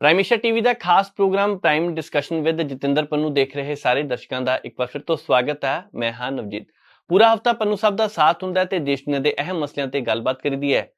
ਪ੍ਰਾਈਮੇਸ਼ਾ TV ਦਾ ਖਾਸ programme Prime Discussion with Jatinder Pannu ਦੇਖ ਰਹੇ ਸਾਰੇ ਦਰਸ਼ਕਾਂ ਦਾ ਇੱਕ ਵਾਰ ਫਿਰ ਤੋਂ ਸਵਾਗਤ ਹੈ। ਮੈਂ ਹਾਂ ਨਵਜੀਤ। ਪੂਰਾ ਹਫਤਾ ਪੰਨੂ ਸਾਹਿਬ ਦਾ ਸਾਥ ਹੁੰਦਾ ਤੇ ਦੇਸ਼ ਦੁਨੀਆ ਦੇ ਅਹਿਮ ਮਸਲਿਆਂ ਤੇ ਗੱਲਬਾਤ ਕਰੀਦੀ ਹੈ।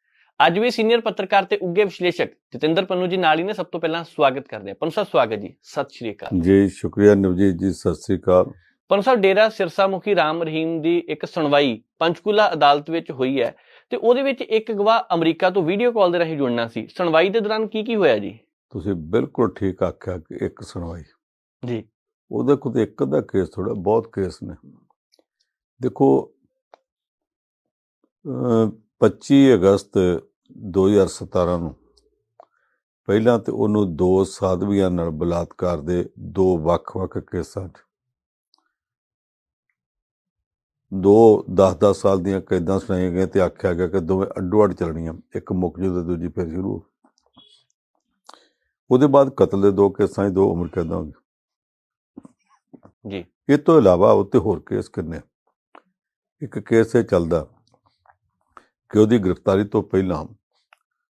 ਅੱਜ ਵੀ ਸੀਨੀਅਰ ਪੱਤਰਕਾਰ ਤੇ ਉੱਗੇ ਵਿਸ਼ਲੇਸ਼ਕ ਜਤਿੰਦਰ ਪੰਨੂ ਜੀ ਨਾਲ ਹੀ ਨੇ। ਸਭ ਤੋਂ ਪਹਿਲਾਂ ਸਵਾਗਤ ਕਰਦੇ ਹਾਂ। ਪੰਨੂ ਸਾਹਿਬ ਸਵਾਗਤ ਜੀ। ਸਤਿ ਸ਼੍ਰੀ ਅਕਾਲ। ਜੀ ਸ਼ੁਕਰੀਆ ਨਵਜੀਤ ਜੀ। ਸਤਿ ਸ੍ਰੀ ਅਕਾਲ। ਪੰਨੂ ਸਾਹਿਬ ਡੇਰਾ ਸਿਰਸਾ ਮੁਖੀ ਰਾਮ ਰਹੀਮ ਦੀ ਇੱਕ ਸੁਣਵਾਈ ਪੰਚਕੂਲਾ ਅਦਾਲਤ ਵਿੱਚ ਹੋਈ ਹੈ ਤੇ ਉਹਦੇ ਵਿੱਚ ਇੱਕ ਗਵਾਹ ਅਮਰੀਕਾ ਤੋਂ ਵੀਡੀਓ ਕਾਲ ਦੇ ਰਾਹੀਂ ਜੁੜਨਾ ਸੀ। ਸੁਣਵਾਈ ਦੇ ਦੌਰਾਨ ਕੀ ਕੀ ਹੋਇਆ ਜੀ? ਤੁਸੀਂ ਬਿਲਕੁਲ ਠੀਕ ਆਖਿਆ ਕਿ ਇੱਕ ਸੁਣਵਾਈ। ਜੀ। ਉਹਦੇ ਕੋਲ ਇੱਕ ਦਾ ਕੇਸ ਥੋੜਾ ਬਹੁਤ ਕੇਸ ਨੇ। ਦੇਖੋ ਅਹ 25 ਅਗਸਤ 2017 ਨੂੰ ਪਹਿਲਾਂ ਤੇ ਉਹਨੂੰ ਦੋ ਸਾਧਵੀਆਂ ਨਾਲ ਬਲਾਤਕਾਰ ਦੇ ਦੋ ਵੱਖ-ਵੱਖ ਕੇਸਾਂ 'ਚ। ਦੋ 10-10 ਸਾਲ ਦੀਆਂ ਕੈਦਾਂ ਸੁਣਾਈਆਂ ਗਈਆਂ ਤੇ ਆਖਿਆ ਗਿਆ ਕਿ ਦੋਵੇਂ ਅੱਡੋ-ਅੱਡ ਚੱਲਣੀਆਂ ਇੱਕ ਮੁੱਕ ਜੂ ਤੇ ਦੂਜੀ ਫਿਰ ਸ਼ੁਰੂ ਹੋ। ਉਹਦੇ ਬਾਅਦ ਕਤਲ ਦੇ ਦੋ ਕੇਸਾਂ 'ਚ ਦੋ ਉਮਰ ਕੈਦਾਂ ਹੋ ਜੀ। ਇਹ ਤੋਂ ਇਲਾਵਾ ਉੱਤੇ ਹੋਰ ਕੇਸ ਕਿੰਨੇ? ਇੱਕ ਕੇਸ ਇਹ ਚੱਲਦਾ ਕਿ ਉਹਦੀ ਗ੍ਰਿਫਤਾਰੀ ਤੋਂ ਪਹਿਲਾਂ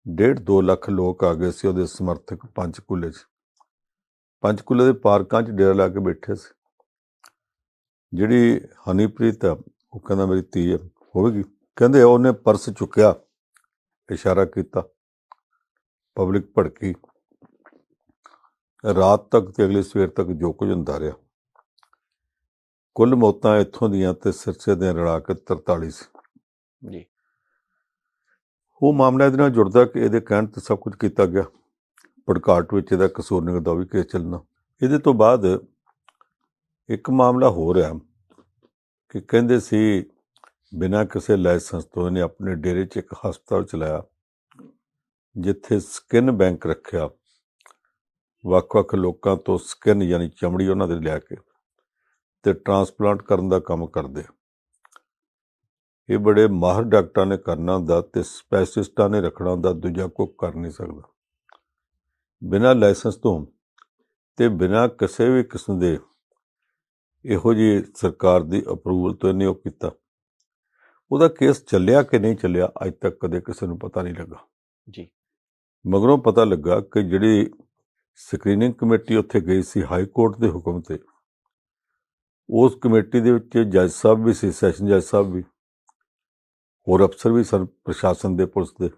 ਡੇਢ 2 ਲੱਖ ਲੋਕ ਆ ਗਏ ਸੀ ਉਹਦੇ ਸਮਰਥਕ ਪੰਚਕੂਲੇ 'ਚ। ਪੰਚਕੂਲੇ ਦੇ ਪਾਰਕਾਂ 'ਚ ਡੇਰਾ ਲਾ ਕੇ ਬੈਠੇ ਸੀ। ਜਿਹੜੀ ਹਨੀਪ੍ਰੀਤ ਆ ਉਹ ਕਹਿੰਦਾ ਮੇਰੀ ਧੀ ਆ ਹੋਵੇਗੀ? ਕਹਿੰਦੇ ਉਹਨੇ ਪਰਸ ਚੁੱਕਿਆ ਇਸ਼ਾਰਾ ਕੀਤਾ ਪਬਲਿਕ ਭੜਕੀ। ਰਾਤ ਤੱਕ ਤੇ ਅਗਲੀ ਸਵੇਰ ਤੱਕ ਜੋ ਕੁਝ ਹੁੰਦਾ ਰਿਹਾ। ਕੁੱਲ ਮੌਤਾਂ ਇੱਥੋਂ ਦੀਆਂ ਤੇ ਸਿਰਸੇ ਦੇ ਰਲਾ ਕੇ 43 ਸੀ। ਜੀ। ਉਹ ਮਾਮਲਾ ਇਹਦੇ ਨਾਲ ਜੁੜਦਾ ਕਿ ਇਹਦੇ ਕਹਿਣ ਤੇ ਸਭ ਕੁਝ ਕੀਤਾ ਗਿਆ। ਪੜਕਾਟ ਵਿੱਚ ਇਹਦਾ ਕਸੂਰ ਨਿਕਲਦਾ ਉਹ ਵੀ ਕੇਸ ਚੱਲਣਾ। ਇਹਦੇ ਤੋਂ ਬਾਅਦ ਇੱਕ ਮਾਮਲਾ ਹੋ ਰਿਹਾ ਕਿ ਕਹਿੰਦੇ ਸੀ ਬਿਨਾਂ ਕਿਸੇ ਲਾਇਸੈਂਸ ਤੋਂ ਇਹਨੇ ਆਪਣੇ ਡੇਰੇ 'ਚ ਇੱਕ ਹਸਪਤਾਲ ਚਲਾਇਆ ਜਿੱਥੇ ਸਕਿਨ ਬੈਂਕ ਰੱਖਿਆ। ਵੱਖ-ਵੱਖ ਲੋਕਾਂ ਤੋਂ ਸਕਿਨ ਯਾਨੀ ਚਮੜੀ ਉਹਨਾਂ ਦੇ ਲਿਆ ਕੇ ਤੇ ਟ੍ਰਾਂਸਪਲਾਂਟ ਕਰਨ ਦਾ ਕੰਮ ਕਰਦੇ ਇਹ ਬੜੇ ਮਾਹਰ ਡਾਕਟਰਾਂ ਨੇ ਕਰਨਾ ਹੁੰਦਾ ਤੇ ਸਪੈਸ਼ਲਿਸਟਾਂ ਨੇ ਰੱਖਣਾ ਹੁੰਦਾ ਦੂਜਾ ਕੋਈ ਕਰ ਨਹੀਂ ਸਕਦਾ। ਬਿਨਾਂ ਲਾਇਸੈਂਸ ਤੋਂ ਤੇ ਬਿਨਾਂ ਕਿਸੇ ਵੀ ਕਿਸਮ ਦੇ ਇਹੋ ਜੀ ਸਰਕਾਰ ਦੀ ਅਪਰੂਵਲ ਤੋਂ ਇਹਨੇ ਉਹ ਕੀਤਾ। ਉਹਦਾ ਕੇਸ ਚੱਲਿਆ ਕਿ ਨਹੀਂ ਚੱਲਿਆ ਅੱਜ ਤੱਕ ਕਦੇ ਕਿਸੇ ਨੂੰ ਪਤਾ ਨਹੀਂ ਲੱਗਾ। ਜੀ। ਮਗਰੋਂ ਪਤਾ ਲੱਗਾ ਕਿ ਜਿਹੜੀ ਸਕਰੀਨਿੰਗ ਕਮੇਟੀ ਉੱਥੇ ਗਈ ਸੀ ਹਾਈ ਕੋਰਟ ਦੇ ਹੁਕਮ ਤੇ। ਉਸ ਕਮੇਟੀ ਦੇ ਵਿੱਚ ਜੱਜ ਸਾਹਿਬ ਵੀ ਸੀ, ਸੈਸ਼ਨ ਜੱਜ ਸਾਹਿਬ ਵੀ। ਹੋਰ ਅਫਸਰ ਵੀ ਸਨ ਪ੍ਰਸ਼ਾਸਨ ਦੇ, ਪੁਲਿਸ ਦੇ।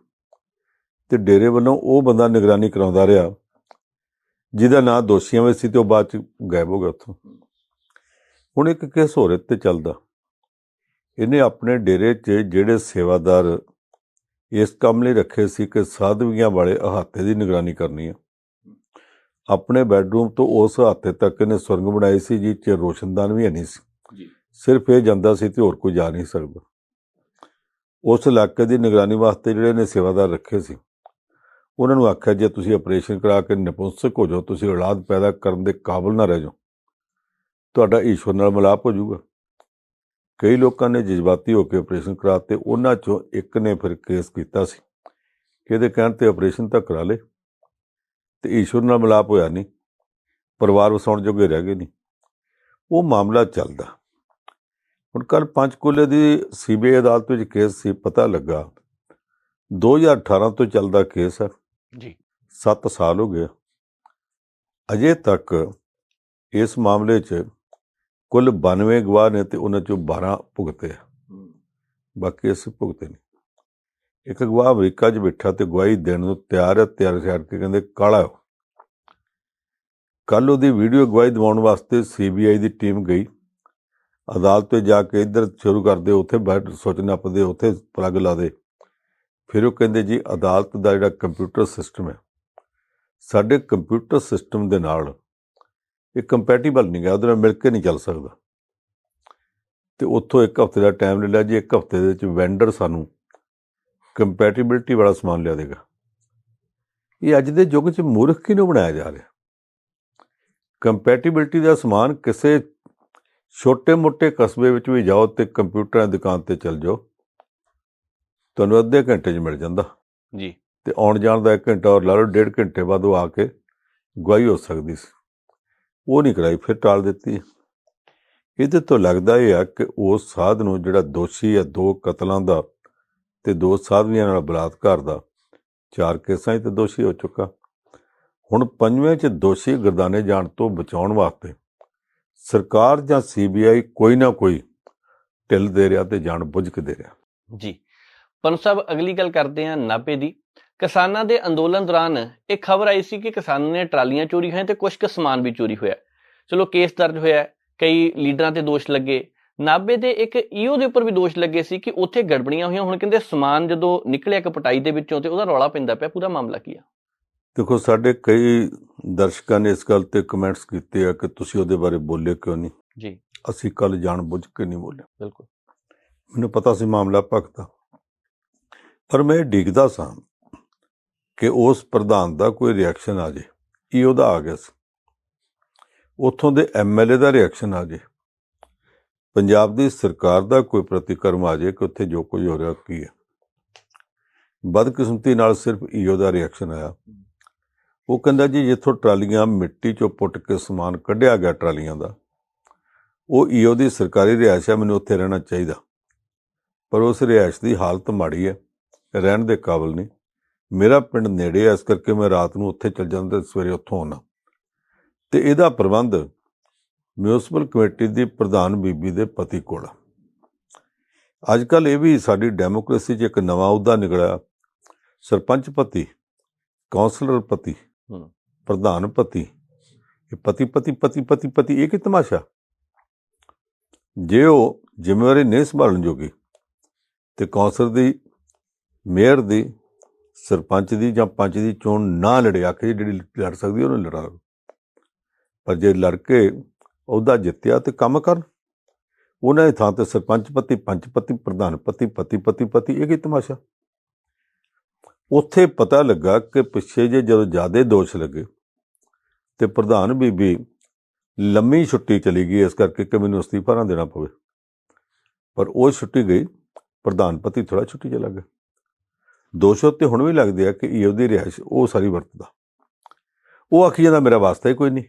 ਤੇ ਡੇਰੇ ਵੱਲੋਂ ਉਹ ਬੰਦਾ ਨਿਗਰਾਨੀ ਕਰਾਉਂਦਾ ਰਿਹਾ, ਜਿਹਦਾ ਨਾਂ ਦੋਸ਼ੀਆਂ ਵਿੱਚ ਸੀ ਤੇ ਉਹ ਬਾਅਦ ਚ ਗਾਇਬ ਹੋ ਗਿਆ ਉੱਥੋਂ। ਹੁਣ ਇੱਕ ਕੇਸ ਹੋਰ ਤੇ ਚੱਲਦਾ। ਇਹਨੇ ਆਪਣੇ ਡੇਰੇ 'ਚ ਜਿਹੜੇ ਸੇਵਾਦਾਰ ਇਸ ਕੰਮ ਲਈ ਰੱਖੇ ਸੀ ਕਿ ਸਾਧਵੀਆਂ ਵਾਲੇ ਅਹਾਤੇ ਦੀ ਨਿਗਰਾਨੀ ਕਰਨੀ ਹੈ ਆਪਣੇ ਬੈੱਡਰੂਮ ਤੋਂ ਉਸ ਅਹਾਤੇ ਤੱਕ ਇਹਨੇ ਸੁਰੰਗ ਬਣਾਈ ਸੀ ਜਿਸ 'ਚ ਰੋਸ਼ਨਦਾਨ ਵੀ ਨਹੀਂ ਸੀ। ਜੀ। ਸਿਰਫ ਇਹ ਜਾਂਦਾ ਸੀ ਤੇ ਹੋਰ ਕੋਈ ਜਾ ਨਹੀਂ ਸਕਦਾ। ਉਸ ਇਲਾਕੇ ਦੀ ਨਿਗਰਾਨੀ ਵਾਸਤੇ ਜਿਹੜੇ ਨੇ ਸੇਵਾਦਾਰ ਰੱਖੇ ਸੀ। ਉਹਨਾਂ ਨੂੰ ਆਖਿਆ ਜੇ ਤੁਸੀਂ ਆਪਰੇਸ਼ਨ ਕਰਾ ਕੇ ਨਿਪੁੰਸਕ ਹੋ ਜਾਓ ਤੁਸੀਂ ਔਲਾਦ ਪੈਦਾ ਕਰਨ ਦੇ ਕਾਬਿਲ ਨਾ ਰਹਿ ਜਾਓ ਤੁਹਾਡਾ ਈਸ਼ਵਰ ਨਾਲ ਮਿਲਾਪ ਹੋ ਜਾਊਗਾ। ਕਈ ਲੋਕਾਂ ਨੇ ਜਜ਼ਬਾਤੀ ਹੋ ਕੇ ਆਪਰੇਸ਼ਨ ਕਰਾਤੇ ਉਹਨਾਂ ਚੋਂ ਇੱਕ ਨੇ ਫਿਰ ਕੇਸ ਕੀਤਾ ਸੀ ਕਿ ਇਹਦੇ ਕਹਿਣ ਤੇ ਆਪਰੇਸ਼ਨ ਤਾਂ ਕਰਾ ਲੇ ਤੇ ਈਸ਼ਵਰ ਨਾਲ ਮਿਲਾਪ ਹੋਇਆ ਨਹੀਂ ਪਰਿਵਾਰ ਵਸਾਉਣ ਜੋਗੇ ਰਹਿ ਗਏ ਨਹੀਂ। ਉਹ ਮਾਮਲਾ ਚੱਲਦਾ। ਹੁਣ ਕੱਲ ਪੰਚਕੂਲੇ ਦੀ ਸੀਬੀਆਈ ਅਦਾਲਤ ਵਿੱਚ ਕੇਸ ਸੀ ਪਤਾ ਲੱਗਾ 2018 ਤੋਂ ਚੱਲਦਾ ਕੇਸ ਹੈ। ਜੀ। 7 ਸਾਲ ਹੋ ਗਏ। ਅਜੇ ਤੱਕ ਇਸ ਮਾਮਲੇ 'ਚ ਕੁੱਲ 92 ਗਵਾਹ ਨੇ ਤੇ ਉਹਨਾਂ ਚੋਂ 12 ਭੁਗਤੇ ਬਾਕੀ ਅਸੀਂ ਭੁਗਤੇ ਨਹੀਂ। ਇੱਕ ਗਵਾਹ ਅਮਰੀਕਾ 'ਚ ਬੈਠਾ ਤੇ ਗਵਾਹੀ ਦੇਣ ਨੂੰ ਤਿਆਰ ਹੈ ਤਿਆਰ ਤਿਆਰ ਕੇ ਕਹਿੰਦੇ, ਕਾਲਾ ਹੋ। ਕੱਲ ਉਹਦੀ ਵੀਡੀਓ ਗਵਾਹੀ ਦਿਵਾਉਣ ਵਾਸਤੇ ਸੀਬੀਆਈ ਦੀ ਟੀਮ ਗਈ। ਅਦਾਲਤ ਤੇ ਜਾ ਕੇ ਇੱਧਰ ਸ਼ੁਰੂ ਕਰਦੇ, ਉੱਥੇ ਬੈਠ ਸੋਚ ਨੱਪਦੇ, ਉੱਥੇ ਪਲੱਗ ਲਾ ਦੇ ਫਿਰ ਉਹ ਕਹਿੰਦੇ, ਜੀ, ਅਦਾਲਤ ਦਾ ਜਿਹੜਾ ਕੰਪਿਊਟਰ ਸਿਸਟਮ ਹੈ, ਸਾਡੇ ਕੰਪਿਊਟਰ ਸਿਸਟਮ ਦੇ ਨਾਲ ਇਹ ਕੰਪੈਟੀਬਲ ਨਹੀਂ ਗਿਆ ਉਹਦੇ ਨਾਲ ਮਿਲ ਕੇ ਨਹੀਂ ਚੱਲ ਸਕਦਾ। ਤੇ ਉੱਥੋਂ ਇੱਕ ਹਫ਼ਤੇ ਦਾ ਟਾਈਮ ਲੈ ਲਿਆ ਜੀ, ਇੱਕ ਹਫ਼ਤੇ ਦੇ ਵਿੱਚ ਵੈਂਡਰ ਸਾਨੂੰ ਕੰਪੈਟੀਬਿਲਟੀ ਵਾਲਾ ਸਮਾਨ ਲਿਆ ਦੇਗਾ। ਇਹ ਅੱਜ ਦੇ ਯੁੱਗ 'ਚ ਮੂਰਖ ਕਿਹਨੂੰ ਬਣਾਇਆ ਜਾ ਰਿਹਾ? ਕੰਪੈਟੀਬਿਲਟੀ ਦਾ ਸਮਾਨ ਕਿਸੇ ਛੋਟੇ-ਮੋਟੇ ਕਸਬੇ ਵਿੱਚ ਵੀ ਜਾਓ ਤੇ ਕੰਪਿਊਟਰਾਂ ਦੀ ਦੁਕਾਨ ਤੇ ਚਲ ਜਾਓ। ਤੁਹਾਨੂੰ ਅੱਧੇ ਘੰਟੇ 'ਚ ਮਿਲ ਜਾਂਦਾ। ਜੀ। ਤੇ ਆਉਣ ਜਾਣ ਦਾ 1 ਘੰਟਾ ਹੋਰ ਲਾ ਲਓ ਡੇਢ ਘੰਟੇ ਬਾਅਦ ਉਹ ਆ ਕੇ ਗਵਾਹੀ ਹੋ ਸਕਦੀ ਸੀ। ਉਹ ਨਹੀਂ ਕਰਾਈ ਫਿਰ ਟਾਲ ਦਿੱਤੀ। ਇਹਦੇ ਤੋਂ ਲੱਗਦਾ ਇਹ ਆ ਕਿ ਉਸ ਸਾਧ ਨੂੰ ਜਿਹੜਾ ਦੋਸ਼ੀ ਹੈ ਦੋ ਕਤਲਾਂ ਦਾ ਤੇ ਦੋ ਸਾਧਵੀਆਂ ਨਾਲ ਬਲਾਤਕਾਰ ਦਾ ਚਾਰ ਕੇਸਾਂ 'ਚ ਤੇ ਦੋਸ਼ੀ ਹੋ ਚੁੱਕਾ। ਹੁਣ ਪੰਜਵੇਂ 'ਚ ਦੋਸ਼ੀ ਗਰਦਾਨੇ ਜਾਣ ਤੋਂ ਬਚਾਉਣ ਵਾਸਤੇ ਸਰਕਾਰ ਜਾਂ ਸੀਬੀਆਈ ਕੋਈ ਨਾ ਕੋਈ ਢਿੱਲ ਦੇ ਰਿਹਾ ਤੇ ਜਾਣ ਬੁੱਝ ਕੇ ਦੇ ਰਿਹਾ। ਜੀ। ਪਨੂ ਸਾਹਿਬ, ਅਗਲੀ ਗੱਲ ਕਰਦੇ ਹਾਂ ਨਾਭੇ ਦੀ। ਕਿਸਾਨਾਂ ਦੇ ਅੰਦੋਲਨ ਦੌਰਾਨ ਇਹ ਖਬਰ ਆਈ ਸੀ ਕਿ ਕਿਸਾਨਾਂ ਨੇ ਟਰਾਲੀਆਂ ਚੋਰੀ ਹੋਈਆਂ ਤੇ ਕੁਝ ਕੁ ਸਮਾਨ ਵੀ ਚੋਰੀ ਹੋਇਆ। ਚਲੋ ਕੇਸ ਦਰਜ ਹੋਇਆ, ਕਈ ਲੀਡਰਾਂ ਤੇ ਦੋਸ਼ ਲੱਗੇ ਨਾਭੇ ਦੇ ਇੱਕ ਈਓ ਦੇ ਉੱਪਰ ਵੀ ਦੋਸ਼ ਲੱਗੇ ਸੀ ਕਿ ਉੱਥੇ ਗੜਬੜੀਆਂ ਹੋਈਆਂ ਹੁਣ। ਕਹਿੰਦੇ ਸਮਾਨ ਜਦੋਂ ਨਿਕਲਿਆ ਕਪਟਾਈ ਦੇ ਵਿੱਚੋਂ ਤੇ ਉਹਦਾ ਰੌਲਾ ਪੈਂਦਾ ਪਿਆ ਪੂਰਾ ਮਾਮਲਾ ਕੀ ਆ? ਦੇਖੋ ਸਾਡੇ ਕਈ ਦਰਸ਼ਕਾਂ ਨੇ ਇਸ ਗੱਲ ਤੇ ਕਮੈਂਟਸ ਕੀਤੇ ਆ ਕਿ ਤੁਸੀਂ ਉਹਦੇ ਬਾਰੇ ਬੋਲੇ ਕਿਉਂ ਨਹੀਂ? ਜੀ। ਅਸੀਂ ਕੱਲ ਜਾਣ ਬੁੱਝ ਕੇ ਨਹੀਂ ਬੋਲੇ। ਬਿਲਕੁਲ। ਮੈਨੂੰ ਪਤਾ ਸੀ ਮਾਮਲਾ ਭਖਦਾ ਪਰ ਮੈਂ ਡਿੱਗਦਾ ਸਾਂ ਕਿ ਉਸ ਪ੍ਰਧਾਨ ਦਾ ਕੋਈ ਰਿਐਕਸ਼ਨ ਆ ਜੇ। ਇਹ ਉਹਦਾ ਆ ਗਿਆ ਸੀ। ਉੱਥੋਂ ਦੇ ਐਮਐਲਏ ਦਾ ਰਿਐਕਸ਼ਨ ਆ ਜੇ। ਪੰਜਾਬ ਦੀ ਸਰਕਾਰ ਦਾ ਕੋਈ ਪ੍ਰਤੀਕਰਮ ਆ ਜੇ ਕਿ ਉੱਥੇ ਜੋ ਕੁਝ ਹੋ ਰਿਹਾ ਕੀ ਹੈ। ਬਦਕਿਸਮਤੀ ਨਾਲ ਸਿਰਫ ਈਓ ਦਾ ਰਿਐਕਸ਼ਨ ਆਇਆ। ਉਹ ਕਹਿੰਦਾ ਜੀ ਜਿੱਥੋਂ ਟਰਾਲੀਆਂ ਮਿੱਟੀ ਚੋਂ ਪੁੱਟ ਕੇ ਸਮਾਨ ਕੱਢਿਆ ਗਿਆ ਟਰਾਲੀਆਂ ਦਾ, ਉਹ ਈਓ ਦੀ ਸਰਕਾਰੀ ਰਿਹਾਇਸ਼ ਹੈ, ਮੈਨੂੰ ਉੱਥੇ ਰਹਿਣਾ ਚਾਹੀਦਾ। ਪਰ ਉਸ ਰਿਹਾਇਸ਼ ਦੀ ਹਾਲਤ ਮਾੜੀ ਹੈ, ਰਹਿਣ ਦੇ ਕਾਬਲ ਨਹੀਂ। ਮੇਰਾ ਪਿੰਡ ਨੇੜੇ ਹੈ, ਇਸ ਕਰਕੇ ਮੈਂ ਰਾਤ ਨੂੰ ਉੱਥੇ ਚੱਲ ਜਾਂਦਾ ਤੇ ਸਵੇਰੇ ਉੱਥੋਂ ਆਉਣਾ ਤੇ ਇਹਦਾ ਪ੍ਰਬੰਧ ਮਿਊਨਿਸਪਲ ਕਮੇਟੀ ਦੀ ਪ੍ਰਧਾਨ ਬੀਬੀ ਦੇ ਪਤੀ ਕੋਲ। ਅੱਜ ਕੱਲ ਇਹ ਵੀ ਸਾਡੀ ਡੈਮੋਕ੍ਰੇਸੀ 'ਚ ਇੱਕ ਨਵਾਂ ਅਹੁਦਾ ਨਿਕਲਿਆ। ਸਰਪੰਚ ਪਤੀ ਕਾਉਂਸਲਰ ਪਤੀ। ਪ੍ਰਧਾਨ ਪਤੀ। ਇਹ ਪਤੀ ਪਤੀ ਪਤੀ ਪਤੀ ਪਤੀ ਇਹ ਕੀ ਤਮਾਸ਼ਾ? ਜੇ ਉਹ ਜ਼ਿੰਮੇਵਾਰੀ ਨਹੀਂ ਸੰਭਾਲਣ ਜੋਗੀ ਤੇ ਕੌਂਸਲ ਦੀ ਮੇਅਰ ਦੀ ਸਰਪੰਚ ਦੀ ਜਾਂ ਪੰਚ ਦੀ ਚੋਣ ਨਾ ਲੜੇ ਆਖੇ ਜਿਹੜੀ ਲੜ ਸਕਦੀ ਉਹਨੂੰ ਲੜਾ ਪਰ ਜੇ ਲੜ ਕੇ ਉਹਦਾ ਜਿੱਤਿਆ ਤੇ ਕੰਮ ਕਰਨ। ਉਹਨਾਂ ਦੀ ਥਾਂ ਤੇ ਸਰਪੰਚ ਪਤੀ, ਪੰਚ ਪਤੀ, ਪ੍ਰਧਾਨ ਪਤੀ ਪਤੀ ਪਤੀ ਪਤੀ, ਇਹ ਕੀ ਤਮਾਸ਼ਾ? ਉੱਥੇ ਪਤਾ ਲੱਗਾ ਕਿ ਪਿੱਛੇ ਜੇ ਜਦੋਂ ਜ਼ਿਆਦੇ ਦੋਸ਼ ਲੱਗੇ ਤੇ ਪ੍ਰਧਾਨ ਬੀਬੀ ਲੰਮੀ ਛੁੱਟੀ ਚਲੀ ਗਈ, ਇਸ ਕਰਕੇ ਕਿ ਮੈਨੂੰ ਅਸਤੀਫਾ ਨਾ ਦੇਣਾ ਪਵੇ। ਪਰ ਉਹ ਛੁੱਟੀ ਗਈ, ਪ੍ਰਧਾਨ ਪਤੀ ਥੋੜਾ ਛੁੱਟੀ ਚਲਾ ਗਿਆ ਦੋਸ਼ ਉੱਤੇ ਹੁਣ ਵੀ ਲੱਗਦੇ ਆ ਕਿ ਈਓ ਦੀ ਰਿਹਾਇਸ਼, ਉਹ ਸਾਰੀ ਵਰਤਦਾ। ਉਹ ਆਖੀ ਜਾਂਦਾ, ਮੇਰਾ ਵਾਸਤਾ ਹੀ ਕੋਈ ਨਹੀਂ।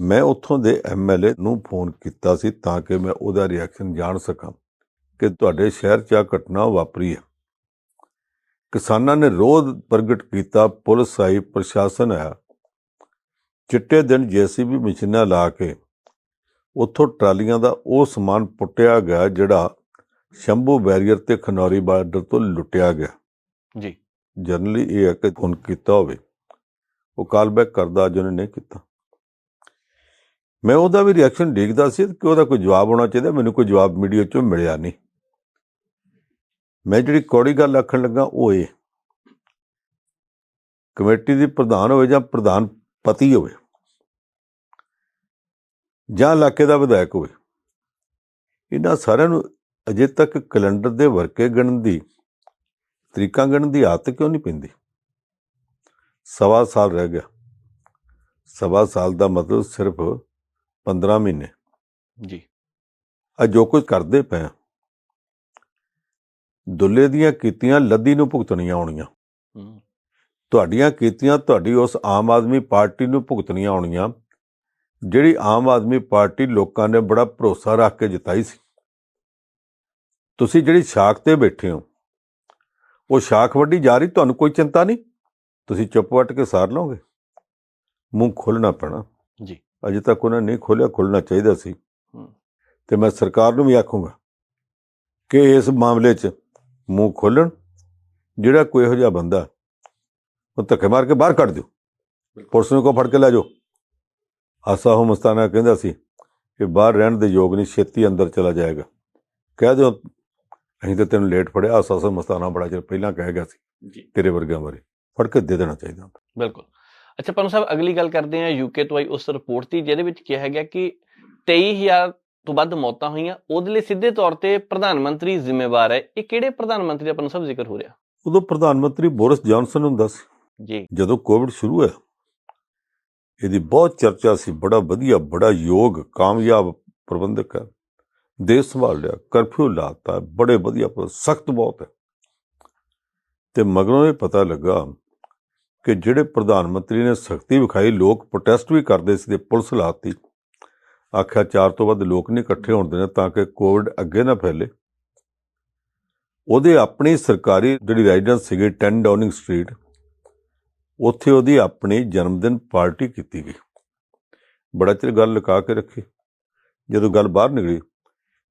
ਮੈਂ ਉੱਥੋਂ ਦੇ ਐਮਐਲਏ ਨੂੰ ਫੋਨ ਕੀਤਾ ਸੀ ਤਾਂ ਕਿ ਮੈਂ ਉਹਦਾ ਰਿਐਕਸ਼ਨ ਜਾਣ ਸਕਾਂ ਕਿ ਤੁਹਾਡੇ ਸ਼ਹਿਰ 'ਚ ਆ ਘਟਨਾ ਵਾਪਰੀ ਹੈ। ਕਿਸਾਨਾਂ ਨੇ ਰੋਧ ਪ੍ਰਗਟ ਕੀਤਾ ਪੁਲਿਸ ਆਈ ਪ੍ਰਸ਼ਾਸਨ ਆਇਆ। ਚਿੱਟੇ ਦਿਨ ਜੀਸੀਬੀ ਮਸ਼ੀਨਾਂ ਲਾ ਕੇ ਉੱਥੋਂ ਟਰਾਲੀਆਂ ਦਾ ਉਹ ਸਮਾਨ ਪੁੱਟਿਆ ਗਿਆ ਜਿਹੜਾ ਸ਼ੰਭੂ ਬੈਰੀਅਰ ਤੇ ਖਨੌਰੀ ਬਾਰਡਰ ਤੋਂ ਲੁੱਟਿਆ ਗਿਆ। ਜੀ। ਜਨਰਲੀ ਇਹ ਹੈ ਕਿ ਫੋਨ ਕੀਤਾ ਹੋਵੇ। ਉਹ ਕਾਲ ਬੈਕ ਕਰਦਾ ਅੱਜ ਉਹਨੇ ਨਹੀਂ ਕੀਤਾ। ਮੈਂ ਉਹਦਾ ਵੀ ਰਿਐਕਸ਼ਨ ਦੇਖਦਾ ਸੀ ਕਿ ਉਹਦਾ ਕੋਈ ਜਵਾਬ ਹੋਣਾ ਚਾਹੀਦਾ, ਮੈਨੂੰ ਕੋਈ ਜਵਾਬ ਮੀਡੀਆ ਚੋਂ ਮਿਲਿਆ ਨਹੀਂ। ਮੈਂ ਜਿਹੜੀ ਕੌੜੀ ਗੱਲ ਆਖਣ ਲੱਗਾ ਉਹ ਇਹ। ਕਮੇਟੀ ਦੀ ਪ੍ਰਧਾਨ ਹੋਵੇ ਜਾਂ ਪ੍ਰਧਾਨ ਪਤੀ ਹੋਵੇ, ਜਾਂ ਇਲਾਕੇ ਦਾ ਵਿਧਾਇਕ ਹੋਵੇ, ਇਹਨਾਂ ਸਾਰਿਆਂ ਨੂੰ ਅਜੇ ਤੱਕ ਕੈਲੰਡਰ ਦੇ ਵਰਕੇ ਗਿਣਨ ਦੀ, ਤਰੀਕਾਂ ਗਿਣਨ ਦੀ ਆਦਤ ਕਿਉਂ ਨਹੀਂ ਪੈਂਦੀ? ਸਵਾ ਸਾਲ ਰਹਿ ਗਿਆ। ਸਵਾ ਸਾਲ ਦਾ ਮਤਲਬ ਸਿਰਫ 15 ਮਹੀਨੇ। ਜੀ। ਆ ਜੋ ਕੁਝ ਕਰਦੇ ਪਏ ਦੁੱਲੇ ਦੀਆਂ ਕੀਤੀਆਂ ਲੱਦੀ ਨੂੰ ਭੁਗਤਣੀਆਂ ਆਉਣੀਆਂ। ਤੁਹਾਡੀਆਂ ਕੀਤੀਆਂ ਤੁਹਾਡੀ ਉਸ ਆਮ ਆਦਮੀ ਪਾਰਟੀ ਨੂੰ ਭੁਗਤਣੀਆਂ ਆਉਣੀਆਂ ਜਿਹੜੀ ਆਮ ਆਦਮੀ ਪਾਰਟੀ ਲੋਕਾਂ ਨੇ ਬੜਾ ਭਰੋਸਾ ਰੱਖ ਕੇ ਜਿਤਾਈ ਸੀ। ਤੁਸੀਂ ਜਿਹੜੀ ਸ਼ਾਖ ਤੇ ਬੈਠੇ ਹੋ ਉਹ ਸ਼ਾਖ ਵੱਡੀ ਜਾ ਰਹੀ ਤੁਹਾਨੂੰ ਕੋਈ ਚਿੰਤਾ ਨਹੀਂ? ਤੁਸੀਂ ਚੁੱਪ ਵੱਟ ਕੇ ਸਾਰ ਲਓਗੇ। ਮੂੰਹ ਖੋਲਣਾ ਪੈਣਾ। ਜੀ। ਅਜੇ ਤੱਕ ਉਹਨਾਂ ਨਹੀਂ ਖੋਲਿਆ ਖੋਲਣਾ ਚਾਹੀਦਾ ਸੀ। ਹੂੰ। ਤੇ ਮੈਂ ਸਰਕਾਰ ਨੂੰ ਵੀ ਆਖੂੰਗਾ ਕਿ ਇਸ ਮਾਮਲੇ 'ਚ ਮੂੰਹ ਖੋਲਣ ਜਿਹੜਾ ਕੋਈ ਇਹੋ ਜਿਹਾ ਬੰਦਾ ਉਹ ਧੱਕੇ ਮਾਰ ਕੇ ਬਾਹਰ ਕੱਢ ਦਿਓ। ਪੁਲਿਸ ਨੂੰ ਕੋ ਫੜ ਕੇ ਲੈ ਜਾਓ। ਆਸਾ ਉਹ ਮਸਤਾਨਾ ਕਹਿੰਦਾ ਸੀ ਕਿ ਬਾਹਰ ਰਹਿਣ ਦੇ ਯੋਗ ਨਹੀਂ ਛੇਤੀ ਅੰਦਰ ਚਲਾ ਜਾਏਗਾ। ਕਹਿ ਦਿਓ ਅਸੀਂ ਤਾਂ ਤੈਨੂੰ ਲੇਟ ਫੜਿਆ ਆਸਾ ਉਹ ਮਸਤਾਨਾ ਬੜਾ ਚਿਰ ਪਹਿਲਾਂ ਕਹਿ ਗਿਆ ਸੀ ਤੇਰੇ ਵਰਗਿਆਂ ਬਾਰੇ। ਫੜ ਕੇ ਦੇ ਦੇਣਾ ਚਾਹੀਦਾ। ਬਿਲਕੁਲ। ਅੱਛਾ ਪਨੂ ਸਾਹਿਬ ਅਗਲੀ ਗੱਲ ਕਰਦੇ ਹਾਂ ਯੂਕੇ ਤੋਂ ਆਈ ਉਸ ਰਿਪੋਰਟ ਦੀ ਜਿਹਦੇ ਵਿੱਚ ਕਿਹਾ ਗਿਆ ਕਿ 23000 ਤੋਂ ਵੱਧ ਮੌਤਾਂ ਹੋਈਆਂ। ਉਹਦੇ ਲਈ ਸਿੱਧੇ ਤੌਰ ਤੇ ਪ੍ਰਧਾਨ ਮੰਤਰੀ ਜ਼ਿੰਮੇਵਾਰ ਹੈ। ਇਹ ਕਿਹੜੇ ਪ੍ਰਧਾਨ ਮੰਤਰੀ ਦਾ ਪਨੂ ਸਾਹਿਬ ਜ਼ਿਕਰ ਹੋ ਰਿਹਾ? ਉਦੋਂ ਪ੍ਰਧਾਨ ਮੰਤਰੀ ਬੋਰਿਸ ਜੌਨਸਨ ਹੁੰਦਾ ਸੀ। ਜੀ। ਜਦੋਂ ਕੋਵਿਡ ਸ਼ੁਰੂ ਹੋਇਆ ਇਹਦੀ ਬਹੁਤ ਚਰਚਾ ਸੀ। ਬੜਾ ਵਧੀਆ ਬੜਾ ਯੋਗ ਕਾਮਯਾਬ ਪ੍ਰਬੰਧਕ ਹੈ। ਦੇਸ਼ ਸੰਭਾਲ ਲਿਆ ਕਰਫਿਊ ਲਾਤਾ ਬੜੇ ਵਧੀਆ ਸਖਤ ਬਹੁਤ ਹੈ। ਤੇ ਮਗਰੋਂ ਇਹ ਪਤਾ ਲੱਗਾ ਕਿ ਜਿਹੜੇ ਪ੍ਰਧਾਨ ਮੰਤਰੀ ਨੇ ਸਖਤੀ ਵਿਖਾਈ, ਲੋਕ ਪ੍ਰੋਟੈਸਟ ਵੀ ਕਰਦੇ ਸੀ ਤੇ ਪੁਲਿਸ ਲਾਤੀ। ਆਖਿਆ, ਚਾਰ ਤੋਂ ਵੱਧ ਲੋਕ ਨਹੀਂ ਇਕੱਠੇ ਹੋਣ ਦੇਣਾ ਤਾਂ ਕਿ ਕੋਵਿਡ ਅੱਗੇ ਨਾ ਫੈਲੇ। ਉਹਦੇ ਆਪਣੀ ਸਰਕਾਰੀ ਜਿਹੜੀ ਰੈਜ਼ੀਡੈਂਸ ਸੀਗੀ 10 ਡਾਊਨਿੰਗ ਸਟਰੀਟ ਉੱਥੇ ਉਹਦੀ ਆਪਣੀ ਜਨਮ ਦਿਨ ਪਾਰਟੀ ਕੀਤੀ ਗਈ। ਬੜਾ ਚਿਰ ਗੱਲ ਲੁਕਾ ਕੇ ਰੱਖੀ। ਜਦੋਂ ਗੱਲ ਬਾਹਰ ਨਿਕਲੀ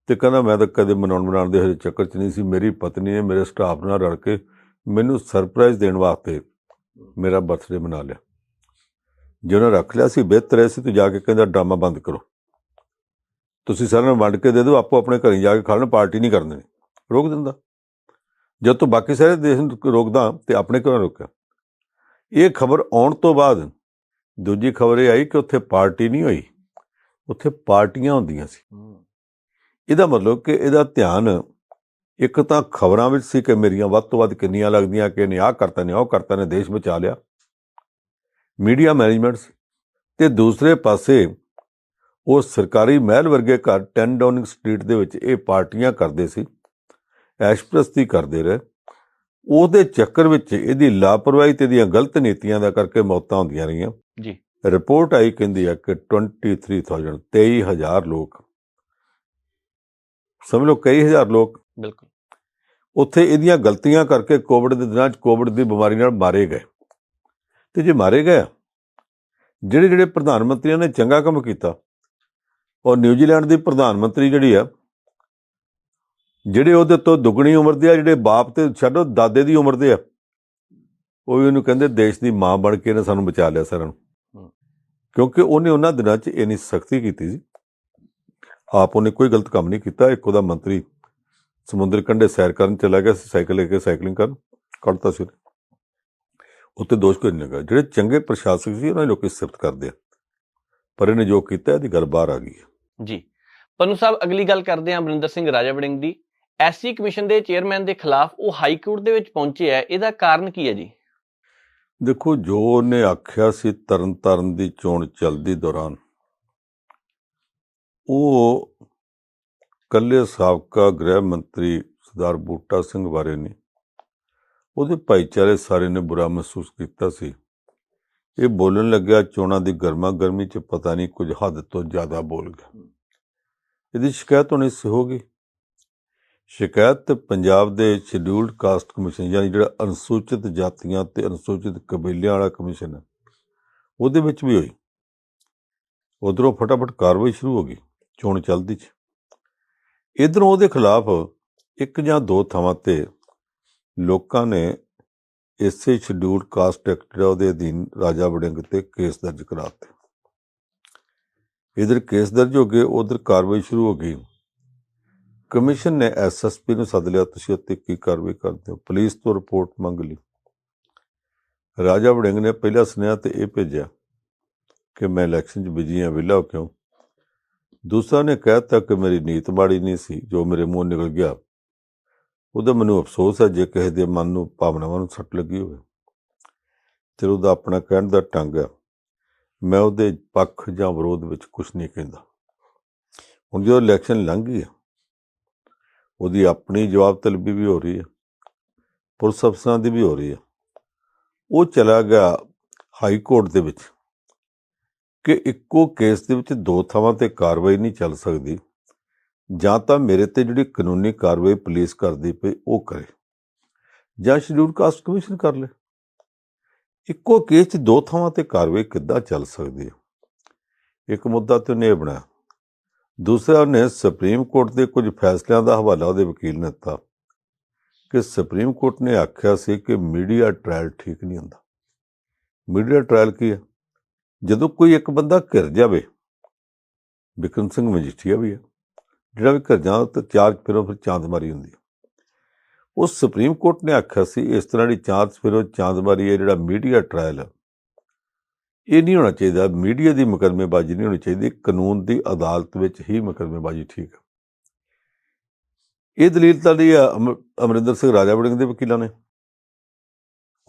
ਤੇ ਕਹਿੰਦਾ, ਮੈਂ ਤਾਂ ਕਦੇ ਮਨਾਉਣ ਮਨਾਉਣ ਦੇ ਹਜੇ ਚੱਕਰ 'ਚ ਨਹੀਂ ਸੀ। ਮੇਰੀ ਪਤਨੀ ਨੇ ਮੇਰੇ ਸਟਾਫ ਨਾਲ ਰਲ ਕੇ ਮੈਨੂੰ ਸਰਪ੍ਰਾਈਜ਼ ਦੇਣ ਵਾਸਤੇ ਮੇਰਾ ਬਰਥਡੇ ਮਨਾ ਲਿਆ। ਜੇ ਉਹਨਾਂ ਰੱਖ ਲਿਆ ਸੀ ਬਿਹਤਰ ਹੈ ਸੀ ਤੂੰ ਜਾ ਕੇ ਕਹਿੰਦਾ ਡਰਾਮਾ ਬੰਦ ਕਰੋ। ਤੁਸੀਂ ਸਾਰਿਆਂ ਨੂੰ ਵੰਡ ਕੇ ਦੇ ਦਿਓ ਆਪੋ ਆਪਣੇ ਘਰੇ ਜਾ ਕੇ ਖਾ ਲੈਣ ਪਾਰਟੀ ਨਹੀਂ ਕਰਨ ਦੇਣੀ। ਰੋਕ ਦਿੰਦਾ। ਜਦ ਤੂੰ ਬਾਕੀ ਸਾਰੇ ਦੇਸ਼ ਨੂੰ ਰੋਕਦਾ ਤੇ ਆਪਣੇ ਕਿਉਂ ਰੋਕਿਆ। ਇਹ ਖਬਰ ਆਉਣ ਤੋਂ ਬਾਅਦ ਦੂਜੀ ਖਬਰ ਇਹ ਆਈ ਕਿ ਉੱਥੇ ਪਾਰਟੀ ਨਹੀਂ ਹੋਈ। ਉੱਥੇ ਪਾਰਟੀਆਂ ਹੁੰਦੀਆਂ ਸੀ। ਇਹਦਾ ਮਤਲਬ ਕਿ ਇਹਦਾ ਧਿਆਨ ਇੱਕ ਤਾਂ ਖਬਰਾਂ ਵਿੱਚ ਸੀ ਕਿ ਮੇਰੀਆਂ ਵੱਧ ਤੋਂ ਵੱਧ ਕਿੰਨੀਆਂ ਲੱਗਦੀਆਂ ਕਿ ਨੇ ਆਹ ਕਰਤਾ ਨੇ ਉਹ ਕਰਤਾ ਨੇ ਦੇਸ਼ ਬਚਾ ਲਿਆ। ਮੀਡੀਆ ਮੈਨੇਜਮੈਂਟ ਤੇ ਦੂਸਰੇ ਪਾਸੇ ਉਹ ਸਰਕਾਰੀ ਮਹਿਲ ਵਰਗੇ ਘਰ 10 ਡਾਊਨਿੰਗ ਸਟਰੀਟ ਦੇ ਵਿੱਚ ਇਹ ਪਾਰਟੀਆਂ ਕਰਦੇ ਸੀ ਐਸ਼ਪ੍ਰਸਤੀ ਕਰਦੇ ਰਹੇ। ਉਹਦੇ ਚੱਕਰ ਵਿੱਚ ਇਹਦੀ ਲਾਪਰਵਾਹੀ ਤੇ ਇਹਦੀਆਂ ਗਲਤ ਨੀਤੀਆਂ ਦਾ ਕਰਕੇ ਮੌਤਾਂ ਹੁੰਦੀਆਂ ਰਹੀਆਂ। ਜੀ। ਰਿਪੋਰਟ ਆਈ ਕਹਿੰਦੀ ਹੈ ਕਿ 23000 23000 ਲੋਕ ਸਮਝ ਲਓ ਕਈ ਹਜ਼ਾਰ ਲੋਕ ਬਿਲਕੁਲ। ਉੱਥੇ ਇਹਦੀਆਂ ਗਲਤੀਆਂ ਕਰਕੇ ਕੋਵਿਡ ਦੇ ਦਿਨਾਂ 'ਚ ਕੋਵਿਡ ਦੀ ਬਿਮਾਰੀ ਨਾਲ ਮਾਰੇ ਗਏ। ਤੇ ਜੇ ਮਾਰੇ ਗਏ ਜਿਹੜੇ ਜਿਹੜੇ ਪ੍ਰਧਾਨ ਮੰਤਰੀਆਂ ਨੇ ਚੰਗਾ ਕੰਮ ਕੀਤਾ ਔਰ ਨਿਊਜ਼ੀਲੈਂਡ ਦੀ ਪ੍ਰਧਾਨ ਮੰਤਰੀ ਜਿਹੜੀ ਆ ਜਿਹੜੇ ਉਹਦੇ ਤੋਂ ਦੁੱਗਣੀ ਉਮਰ ਦੇ ਆ ਜਿਹੜੇ ਬਾਪ ਤੇ ਛੱਡੋ ਦਾਦੇ ਦੀ ਉਮਰ ਦੇ ਆ ਉਹ ਵੀ ਉਹਨੂੰ ਕਹਿੰਦੇ ਦੇਸ਼ ਦੀ ਮਾਂ ਬਣ ਕੇ ਨੇ ਸਾਨੂੰ ਬਚਾ ਲਿਆ ਸਾਰਿਆਂ ਨੂੰ। ਕਿਉਂਕਿ ਉਹਨੇ ਉਹਨਾਂ ਦਿਨਾਂ 'ਚ ਇੰਨੀ ਸਖਤੀ ਕੀਤੀ ਸੀ। ਆਪ ਉਹਨੇ ਕੋਈ ਗਲਤ ਕੰਮ ਨਹੀਂ ਕੀਤਾ ਇੱਕ ਉਹਦਾ ਮੰਤਰੀ ਸਮੁੰਦਰ ਕੰਢੇ ਸੈਰ ਕਰਨ ਚਲਾ ਗਿਆ ਸੀ ਸਾਈਕਲ ਲੈ ਕੇ ਸਾਈਕਲਿੰਗ ਕਰਨ ਕੱਢਤਾ ਸੀ। ਉੱਤੇ ਦੋਸ਼ ਕੋਈ ਨਹੀਂ ਲੱਗਾ? ਜਿਹੜੇ ਚੰਗੇ ਪ੍ਰਸ਼ਾਸਕ ਸੀ ਉਹਨਾਂ ਦੇ ਲੋਕੀ ਸਿਫਤ ਕਰਦੇ ਆ ਪਰ ਇਹਨੇ ਜੋ ਕੀਤਾ ਇਹਦੀ ਗੱਲ ਬਾਹਰ ਆ ਗਈ ਜੀ। ਪੰਨੂ ਸਾਹਿਬ ਅਗਲੀ ਗੱਲ ਕਰਦੇ ਹਾਂ ਅਮਰਿੰਦਰ ਸਿੰਘ ਰਾਜਾ ਵੜਿੰਗ ਦੀ। ਐਸਸੀ ਕਮਿਸ਼ਨ ਦੇ ਚੇਅਰਮੈਨ ਦੇ ਖਿਲਾਫ ਉਹ ਹਾਈ ਕੋਰਟ ਦੇ ਵਿੱਚ ਪਹੁੰਚੇ ਹੈ ਇਹਦਾ ਕਾਰਨ ਕੀ ਹੈ ਜੀ? ਦੇਖੋ ਜੋ ਉਹਨੇ ਆਖਿਆ ਸੀ ਤਰਨ ਤਾਰਨ ਦੀ ਚੋਣ ਚੱਲਦੀ ਦੌਰਾਨ ਉਹ ਕੱਲੇ ਸਾਬਕਾ ਗ੍ਰਹਿ ਮੰਤਰੀ ਸਰਦਾਰ ਬੂਟਾ ਸਿੰਘ ਬਾਰੇ ਨਹੀਂ। ਉਹਦੇ ਭਾਈਚਾਰੇ ਸਾਰੇ ਨੇ ਬੁਰਾ ਮਹਿਸੂਸ ਕੀਤਾ ਸੀ। ਇਹ ਬੋਲਣ ਲੱਗਿਆ, ਚੋਣਾਂ ਦੀ ਗਰਮਾ ਗਰਮੀ ਚ ਪਤਾ ਨਹੀਂ ਕੁਝ ਹੱਦ ਤੋਂ ਜ਼ਿਆਦਾ ਬੋਲ ਗਿਆ। ਇਹਦੀ ਸ਼ਿਕਾਇਤ ਹੋਣੀ ਸੀ ਹੋਗੀ ਸ਼ਿਕਾਇਤ ਪੰਜਾਬ ਦੇ ਸ਼ਡਿਊਲਡ ਕਾਸਟ ਕਮਿਸ਼ਨ ਯਾਨੀ ਜਿਹੜਾ ਅਨੁਸੂਚਿਤ ਜਾਤੀਆਂ ਤੇ ਅਨੁਸੂਚਿਤ ਕਬੀਲਿਆਂ ਵਾਲਾ ਕਮਿਸ਼ਨ ਹੈ, ਉਹਦੇ ਵਿੱਚ ਵੀ ਹੋਈ। ਉਧਰੋਂ ਫਟਾਫਟ ਕਾਰਵਾਈ ਸ਼ੁਰੂ ਹੋ ਗਈ ਚੋਣ ਚੱਲਦੀ ਚ। ਇਧਰੋਂ ਉਹਦੇ ਖਿਲਾਫ ਇੱਕ ਜਾਂ ਦੋ ਥਾਵਾਂ ਤੇ ਲੋਕਾਂ ਨੇ ਇਸੇ ਸ਼ਡਿਊਲ ਕਾਸਟ ਐਕਟ ਜਿਹੜਾ ਉਹਦੇ ਅਧੀਨ ਰਾਜਾ ਵੜਿੰਗ ਤੇ ਕੇਸ ਦਰਜ ਕਰਾਤੇ ਇਧਰ ਕੇਸ ਦਰਜ ਹੋ ਗਏ, ਉਧਰ ਕਾਰਵਾਈ ਸ਼ੁਰੂ ਹੋ ਗਈ। ਕਮਿਸ਼ਨ ਨੇ ਐਸਐਸਪੀ ਨੂੰ ਸੱਦ ਲਿਆ, ਤੁਸੀਂ ਉੱਤੇ ਕੀ ਕਾਰਵਾਈ ਕਰਦੇ ਹੋ? ਪੁਲਿਸ ਤੋਂ ਰਿਪੋਰਟ ਮੰਗ ਲਈ। ਰਾਜਾ ਵੜਿੰਗ ਨੇ ਪਹਿਲਾ ਸੁਨੇਹਾ ਤੇ ਇਹ ਭੇਜਿਆ ਕਿ ਮੈਂ ਇਲੈਕਸ਼ਨ 'ਚ ਬਿਜ਼ੀ ਹਾਂ ਵਿਲਾ ਕਿਉਂ ਦੂਸਰਾ ਨੇ ਕਹਿਤਾ ਕਿ ਮੇਰੀ ਨੀਤ ਮਾੜੀ ਨਹੀਂ ਸੀ ਜੋ ਮੇਰੇ ਮੂੰਹ ਨਿਕਲ ਗਿਆ। ਉਹਦਾ ਮੈਨੂੰ ਅਫਸੋਸ ਹੈ ਜੇ ਕਿਸੇ ਦੇ ਮਨ ਨੂੰ ਭਾਵਨਾਵਾਂ ਨੂੰ ਸੱਟ ਲੱਗੀ ਹੋਵੇ। ਤੇ ਉਹਦਾ ਆਪਣਾ ਕਹਿਣ ਦਾ ਢੰਗ ਹੈ ਮੈਂ ਉਹਦੇ ਪੱਖ ਜਾਂ ਵਿਰੋਧ ਵਿੱਚ ਕੁਝ ਨਹੀਂ ਕਹਿੰਦਾ। ਹੁਣ ਜਦੋਂ ਇਲੈਕਸ਼ਨ ਲੰਘ ਗਈ ਹੈ, ਉਹਦੀ ਆਪਣੀ ਜਵਾਬ ਤਲਬੀ ਵੀ ਹੋ ਰਹੀ ਹੈ ਪੁਲਿਸ ਅਫਸਰਾਂ ਦੀ ਵੀ ਹੋ ਰਹੀ ਹੈ। ਉਹ ਚਲਾ ਗਿਆ ਹਾਈ ਕੋਰਟ ਦੇ ਵਿੱਚ। ਕਿ ਇੱਕੋ ਕੇਸ ਦੇ ਵਿੱਚ ਦੋ ਥਾਵਾਂ ਤੇ ਕਾਰਵਾਈ ਨਹੀਂ ਚੱਲ ਸਕਦੀ। ਜਾਂ ਤਾਂ ਮੇਰੇ ਤੇ ਜਿਹੜੀ ਕਾਨੂੰਨੀ ਕਾਰਵਾਈ ਪੁਲਿਸ ਕਰਦੀ ਪਈ, ਉਹ ਕਰੇ। ਜਾਂ ਸ਼ਡਿਊਲ ਕਾਸਟ ਕਮਿਸ਼ਨ ਕਰ ਲੇ। ਇੱਕੋ ਕੇਸ 'ਚ ਦੋ ਥਾਵਾਂ ਤੇ ਕਾਰਵਾਈ ਕਿੱਦਾਂ ਚੱਲ ਸਕਦੀ ਹੈ? ਇੱਕ ਮੁੱਦਾ ਤੇ ਉਹਨੇ ਇਹ ਬਣਾਇਆ। ਦੂਸਰਾ, ਉਹਨੇ ਸੁਪਰੀਮ ਕੋਰਟ ਦੇ ਕੁਝ ਫੈਸਲਿਆਂ ਦਾ ਹਵਾਲਾ ਉਹਦੇ ਵਕੀਲ ਨੇ ਦਿੱਤਾ ਕਿ ਸੁਪਰੀਮ ਕੋਰਟ ਨੇ ਆਖਿਆ ਸੀ ਕਿ ਮੀਡੀਆ ਟ੍ਰਾਇਲ ਠੀਕ ਨਹੀਂ ਹੁੰਦਾ। ਮੀਡੀਆ ਟ੍ਰਾਇਲ ਕੀ ਹੈ? ਜਦੋਂ ਕੋਈ ਇੱਕ ਬੰਦਾ ਘਿਰ ਜਾਵੇ, ਬਿਕਰਮ ਸਿੰਘ ਮਜੀਠੀਆ ਵੀ ਹੈ ਜਿਹੜਾ ਵੀ ਘਿਰ ਜਾਂ ਤਾਂ ਚਾਰ ਫਿਰੋਂ ਫਿਰ ਚਾਂਦ ਮਾਰੀ ਹੁੰਦੀ ਹੈ ਉਹ ਸੁਪਰੀਮ ਕੋਰਟ ਨੇ ਆਖਿਆ ਸੀ, ਇਸ ਤਰ੍ਹਾਂ ਦੀ ਚਾਰ ਫਿਰੋਂ ਚਾਂਦ ਮਾਰੀ ਹੈ, ਜਿਹੜਾ ਮੀਡੀਆ ਟ੍ਰਾਇਲ ਹੈ ਇਹ ਨਹੀਂ ਹੋਣਾ ਚਾਹੀਦਾ, ਮੀਡੀਆ ਦੀ ਮੁਕੱਦਮੇਬਾਜ਼ੀ ਨਹੀਂ ਹੋਣੀ ਚਾਹੀਦੀ, ਕਾਨੂੰਨ ਦੀ ਅਦਾਲਤ ਵਿੱਚ ਹੀ ਮੁਕੱਦਮੇਬਾਜ਼ੀ ਠੀਕ ਹੈ ਇਹ ਦਲੀਲ ਤਾਂ ਲਈ ਅਮ- ਅਮਰਿੰਦਰ ਸਿੰਘ ਰਾਜਾ ਵੜਿੰਗ ਦੇ ਵਕੀਲਾਂ ਨੇ।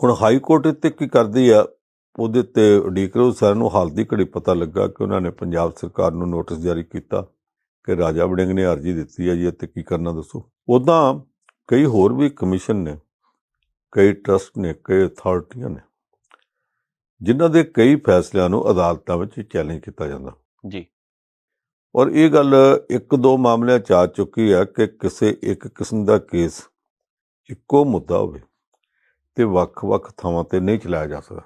ਹੁਣ ਹਾਈ ਕੋਰਟ ਤੇ ਕੀ ਕਰਦੀ ਆ ਉਹਦੇ ਤੇ ਉਡੀਕ ਰਹੇ ਸਾਰਿਆਂ ਨੂੰ ਹਾਲ ਦੀ ਘੜੀ ਪਤਾ ਲੱਗਾ ਕਿ ਉਹਨਾਂ ਨੇ ਪੰਜਾਬ ਸਰਕਾਰ ਨੂੰ ਨੋਟਿਸ ਜਾਰੀ ਕੀਤਾ ਕਿ ਰਾਜਾ ਵੜਿੰਗ ਨੇ ਅਰਜ਼ੀ ਦਿੱਤੀ ਹੈ ਜੀ ਇੱਥੇ ਕੀ ਕਰਨਾ ਦੱਸੋ। ਉਦਾਂ ਕਈ ਹੋਰ ਵੀ ਕਮਿਸ਼ਨ ਨੇ ਕਈ ਟਰਸਟ ਨੇ ਕਈ ਅਥਾਰਟੀਆਂ ਨੇ ਜਿਨ੍ਹਾਂ ਦੇ ਕਈ ਫੈਸਲਿਆਂ ਨੂੰ ਅਦਾਲਤਾਂ ਵਿੱਚ ਚੈਲੰਜ ਕੀਤਾ ਜਾਂਦਾ। ਜੀ। ਔਰ ਇਹ ਗੱਲ ਇੱਕ ਦੋ ਮਾਮਲਿਆਂ ਚ ਆ ਚੁੱਕੀ ਹੈ ਕਿ ਕਿਸੇ ਇੱਕ ਕਿਸਮ ਦਾ ਕੇਸ ਇੱਕੋ ਮੁੱਦਾ ਹੋਵੇ ਤੇ ਵੱਖ-ਵੱਖ ਥਾਵਾਂ ਤੇ ਨਹੀਂ ਚਲਾਇਆ ਜਾ ਸਕਦਾ।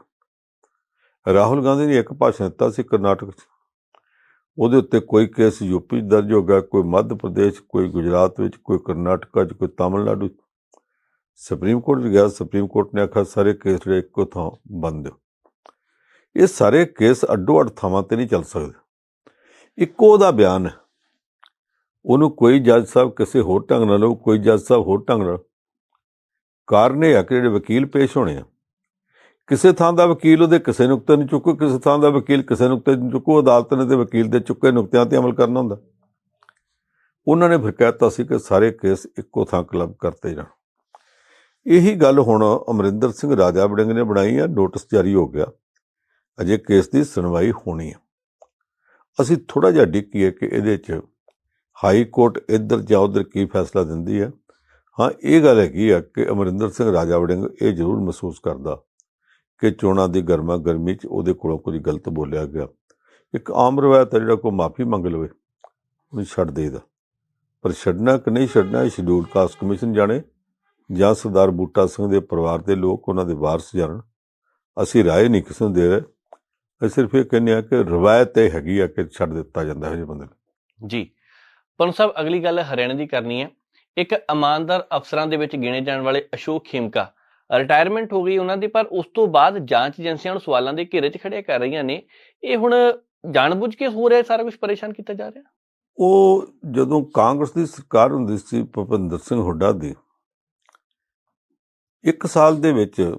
ਰਾਹੁਲ ਗਾਂਧੀ ਨੇ ਇੱਕ ਭਾਸ਼ਣ ਦਿੱਤਾ ਸੀ ਕਰਨਾਟਕ 'ਚ। ਉਹਦੇ ਉੱਤੇ ਕੋਈ ਕੇਸ ਯੂਪੀ 'ਚ ਦਰਜ ਹੋ ਗਿਆ, ਕੋਈ ਮੱਧ ਪ੍ਰਦੇਸ਼, ਕੋਈ ਗੁਜਰਾਤ ਵਿੱਚ, ਕੋਈ ਕਰਨਾਟਕਾ 'ਚ, ਕੋਈ ਤਾਮਿਲਨਾਡੂ 'ਚ। ਸੁਪਰੀਮ ਕੋਰਟ 'ਚ ਗਿਆ, ਸੁਪਰੀਮ ਕੋਰਟ ਨੇ ਆਖਿਆ, ਸਾਰੇ ਕੇਸ ਜਿਹੜੇ ਇੱਕੋ ਥਾਂ ਬੰਦ ਦਿਓ। ਇਹ ਸਾਰੇ ਕੇਸ ਅੱਡੋ ਅੱਡ ਥਾਵਾਂ ਤੇ ਨਹੀਂ ਚੱਲ ਸਕਦੇ। ਇੱਕੋ ਦਾ ਬਿਆਨ ਹੈ। ਉਹਨੂੰ ਕੋਈ ਜੱਜ ਸਾਹਿਬ ਕਿਸੇ ਹੋਰ ਢੰਗ ਨਾਲ ਲਓ ਕੋਈ ਜੱਜ ਸਾਹਿਬ ਹੋਰ ਢੰਗ ਨਾਲ। ਕਾਰਨ ਇਹ ਆ ਕਿ ਜਿਹੜੇ ਵਕੀਲ ਪੇਸ਼ ਹੋਣੇ ਆ ਕਿਸੇ ਥਾਂ ਦਾ ਵਕੀਲ ਉਹਦੇ ਕਿਸੇ ਨੁਕਤੇ ਨੂੰ ਚੁੱਕੋ, ਕਿਸੇ ਥਾਂ ਦਾ ਵਕੀਲ ਕਿਸੇ ਨੁਕਤੇ ਨੂੰ ਚੁੱਕੋ, ਅਦਾਲਤ ਨੇ ਤੇ ਵਕੀਲ ਦੇ ਚੁੱਕੇ ਨੁਕਤਿਆਂ ਤੇ ਅਮਲ ਕਰਨਾ ਹੁੰਦਾ। ਉਹਨਾਂ ਨੇ ਫਿਰ ਕਹਿ ਦਿੱਤਾ ਸੀ ਕਿ ਸਾਰੇ ਕੇਸ ਇੱਕੋ ਥਾਂ ਕਲੱਬ ਕਰਤੇ ਜਾਣ। ਇਹੀ ਗੱਲ ਹੁਣ ਅਮਰਿੰਦਰ ਸਿੰਘ ਰਾਜਾ ਵੜਿੰਗ ਨੇ ਬਣਾਈ ਆ, ਨੋਟਿਸ ਜਾਰੀ ਹੋ ਗਿਆ। ਅਜੇ ਕੇਸ ਦੀ ਸੁਣਵਾਈ ਹੋਣੀ ਹੈ ਅਸੀਂ ਥੋੜਾ ਜਿਹਾ ਡਿੱਕੀਏ ਕਿ ਇਹਦੇ 'ਚ ਹਾਈ ਕੋਰਟ ਇੱਧਰ ਜਾਂ ਉੱਧਰ ਕੀ ਫੈਸਲਾ ਦਿੰਦੀ ਹੈ ਹਾਂ, ਇਹ ਗੱਲ ਹੈਗੀ ਆ ਕਿ ਅਮਰਿੰਦਰ ਸਿੰਘ ਰਾਜਾ ਵੜਿੰਗ ਇਹ ਜ਼ਰੂਰ ਮਹਿਸੂਸ ਕਰਦਾ। ਕਿ ਚੋਣਾਂ ਦੀ ਗਰਮਾ ਗਰਮੀ 'ਚ ਉਹਦੇ ਕੋਲੋਂ ਕੁਝ ਗਲਤ ਬੋਲਿਆ ਗਿਆ। ਇੱਕ ਆਮ ਰਵਾਇਤ ਹੈ ਜਿਹੜਾ ਕੋਈ ਮਾਫੀ ਮੰਗ ਲਵੇ, ਉਹਨੂੰ ਛੱਡ ਦੇਈਦਾ ਪਰ ਛੱਡਣਾ ਕਿ ਨਹੀਂ ਛੱਡਣਾ, ਇਹ ਸ਼ਡਿਊਲ ਕਾਸਟ ਕਮਿਸ਼ਨ ਜਾਣੇ ਜਾਂ ਸਰਦਾਰ ਬੂਟਾ ਸਿੰਘ ਦੇ ਪਰਿਵਾਰ ਦੇ ਲੋਕ, ਉਹਨਾਂ ਦੇ ਵਾਰਸ ਜਾਣਨ। ਅਸੀਂ ਰਾਏ ਨਹੀਂ ਕਿਸੇ ਨੂੰ ਦੇ ਰਹੇ। ਅਸੀਂ ਸਿਰਫ ਇਹ ਕਹਿੰਦੇ ਆ ਕਿ ਰਵਾਇਤ ਇਹ ਹੈਗੀ ਆ ਕਿ ਛੱਡ ਦਿੱਤਾ ਜਾਂਦਾ ਹੈ ਜੇ ਬੰਦੇ ਨੂੰ। ਜੀ। ਪਨ ਸਾਹਿਬ, ਅਗਲੀ ਗੱਲ ਹਰਿਆਣਾ ਦੀ ਕਰਨੀ ਹੈ। ਇੱਕ ਇਮਾਨਦਾਰ ਅਫਸਰਾਂ ਦੇ ਵਿੱਚ ਗਿਣੇ ਜਾਣ ਵਾਲੇ ਅਸ਼ੋਕ ਖੇਮਕਾ ਰਿਟਾਇਰਮੈਂਟ ਹੋ ਗਈ ਉਹਨਾਂ ਦੀ ਪਰ ਉਸ ਤੋਂ ਬਾਅਦ ਜਾਂਚ ਏਜੰਸੀਆਂ ਨੂੰ ਸਵਾਲਾਂ ਦੇ ਘੇਰੇ 'ਚ ਖੜੇ ਕਰ ਰਹੀਆਂ ਨੇ। ਇਹ ਹੁਣ ਜਾਣਬੁੱਝ ਕੇ ਹੋ ਰਿਹਾ ਸਾਰਾ ਕੁਝ ਪਰੇਸ਼ਾਨ ਕੀਤਾ ਜਾ ਰਿਹਾ? ਉਹ ਜਦੋਂ ਕਾਂਗਰਸ ਦੀ ਸਰਕਾਰ ਹੁੰਦੀ ਸੀ ਭੁਪਿੰਦਰ ਸਿੰਘ ਹੁੱਡਾ ਦੀ ਇੱਕ ਸਾਲ ਦੇ ਵਿੱਚ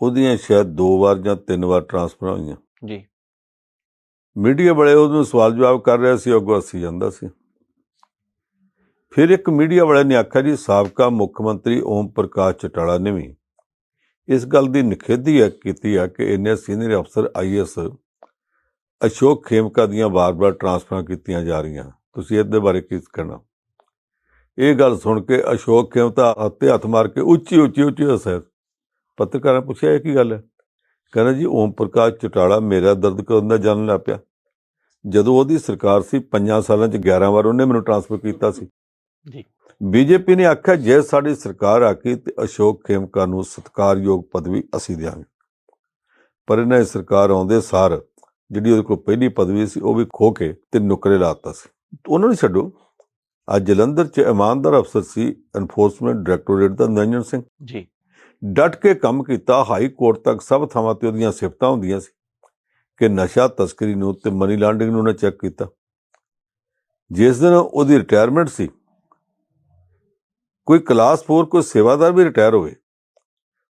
ਉਹਦੀਆਂ ਸ਼ਾਇਦ ਦੋ ਵਾਰ ਜਾਂ ਤਿੰਨ ਵਾਰ ਟਰਾਂਸਫਰ ਹੋਈਆਂ। ਜੀ। ਮੀਡੀਆ ਵਾਲੇ ਉਹਨੂੰ ਸਵਾਲ ਜਵਾਬ ਕਰ ਰਿਹਾ ਸੀ ਅੱਗੋਂ ਅਸੀਂ ਜਾਂਦਾ ਸੀ। ਫਿਰ ਇੱਕ ਮੀਡੀਆ ਵਾਲੇ ਨੇ ਆਖਿਆ ਜੀ, ਸਾਬਕਾ ਮੁੱਖ ਮੰਤਰੀ ਓਮ ਪ੍ਰਕਾਸ਼ ਚਟਾਲਾ ਨੇ ਵੀ ਇਸ ਗੱਲ ਦੀ ਨਿਖੇਧੀ ਕੀਤੀ ਆ ਕਿ ਇੰਨੇ ਸੀਨੀਅਰ ਅਫਸਰ ਆਈਐਸ ਅਸ਼ੋਕ ਖੇਮਕਾ ਦੀਆਂ ਵਾਰ-ਵਾਰ ਟਰਾਂਸਫਰਾਂ ਕੀਤੀਆਂ ਜਾ ਰਹੀਆਂ। ਤੁਸੀਂ ਇਹਦੇ ਬਾਰੇ ਕੀ ਕਹਿਣਾ? ਇਹ ਗੱਲ ਸੁਣ ਕੇ ਅਸ਼ੋਕ ਖੇਮਕਾ ਹੱਥੇ ਹੱਥ ਮਾਰ ਕੇ ਉੱਚੀ ਉੱਚੀ ਉੱਚੀ ਹੱਸਿਆ ਪੱਤਰਕਾਰਾਂ ਪੁੱਛਿਆ, ਇਹ ਕੀ ਗੱਲ ਹੈ? ਕਹਿੰਦਾ ਜੀ, ਓਮ ਪ੍ਰਕਾਸ਼ ਚਟਾਲਾ ਮੇਰਾ ਦਰਦ ਕਰਨ ਦਾ ਜਨਮ ਲੱਗ ਪਿਆ? ਜਦੋਂ ਉਹਦੀ ਸਰਕਾਰ ਸੀ, ਪੰਜਾਂ ਸਾਲਾਂ 'ਚ 11 ਵਾਰ ਉਹਨੇ ਮੈਨੂੰ ਟਰਾਂਸਫਰ ਕੀਤਾ ਸੀ। ਜੀ। ਬੀਜੇਪੀ ਨੇ ਆਖਿਆ ਜੇ ਸਾਡੀ ਸਰਕਾਰ ਆ ਗਈ ਤੇ ਅਸ਼ੋਕ ਖੇਮਕਾ ਨੂੰ ਸਤਿਕਾਰਯੋਗ ਪਦਵੀ ਅਸੀਂ ਦਿਆਂਗੇ। ਪਰ ਇਹਨਾਂ ਦੀ ਸਰਕਾਰ ਆਉਂਦੇ ਸਾਰ ਜਿਹੜੀ ਉਹਦੇ ਕੋਲ ਪਹਿਲੀ ਪਦਵੀ ਸੀ ਉਹ ਵੀ ਖੋ ਕੇ ਤੇ ਨੁਕਰੇ ਲਾਤਾ ਸੀ। ਉਹਨਾਂ ਨੂੰ ਛੱਡੋ। ਅੱਜ ਜਲੰਧਰ 'ਚ ਇਮਾਨਦਾਰ ਅਫਸਰ ਸੀ ਐਨਫੋਰਸਮੈਂਟ ਡਾਇਰੈਕਟੋਰੇਟ ਦਾ ਨਿਰੰਜਨ ਸਿੰਘ। ਜੀ। ਡਟ ਕੇ ਕੰਮ ਕੀਤਾ ਹਾਈ ਕੋਰਟ ਤੱਕ ਸਭ ਥਾਵਾਂ ਤੇ ਉਹਦੀਆਂ ਸਿਫਤਾਂ ਹੁੰਦੀਆਂ ਸੀ ਕਿ ਨਸ਼ਾ ਤਸਕਰੀ ਨੂੰ ਤੇ ਮਨੀ ਲਾਂਡਰਿੰਗ ਨੂੰ ਉਹਨੇ ਚੈੱਕ ਕੀਤਾ। ਜਿਸ ਦਿਨ ਉਹਦੀ ਰਿਟਾਇਰਮੈਂਟ ਸੀ ਕੋਈ ਕਲਾਸ 4 ਕੋਈ ਸੇਵਾਦਾਰ ਵੀ ਰਿਟਾਇਰ ਹੋਵੇ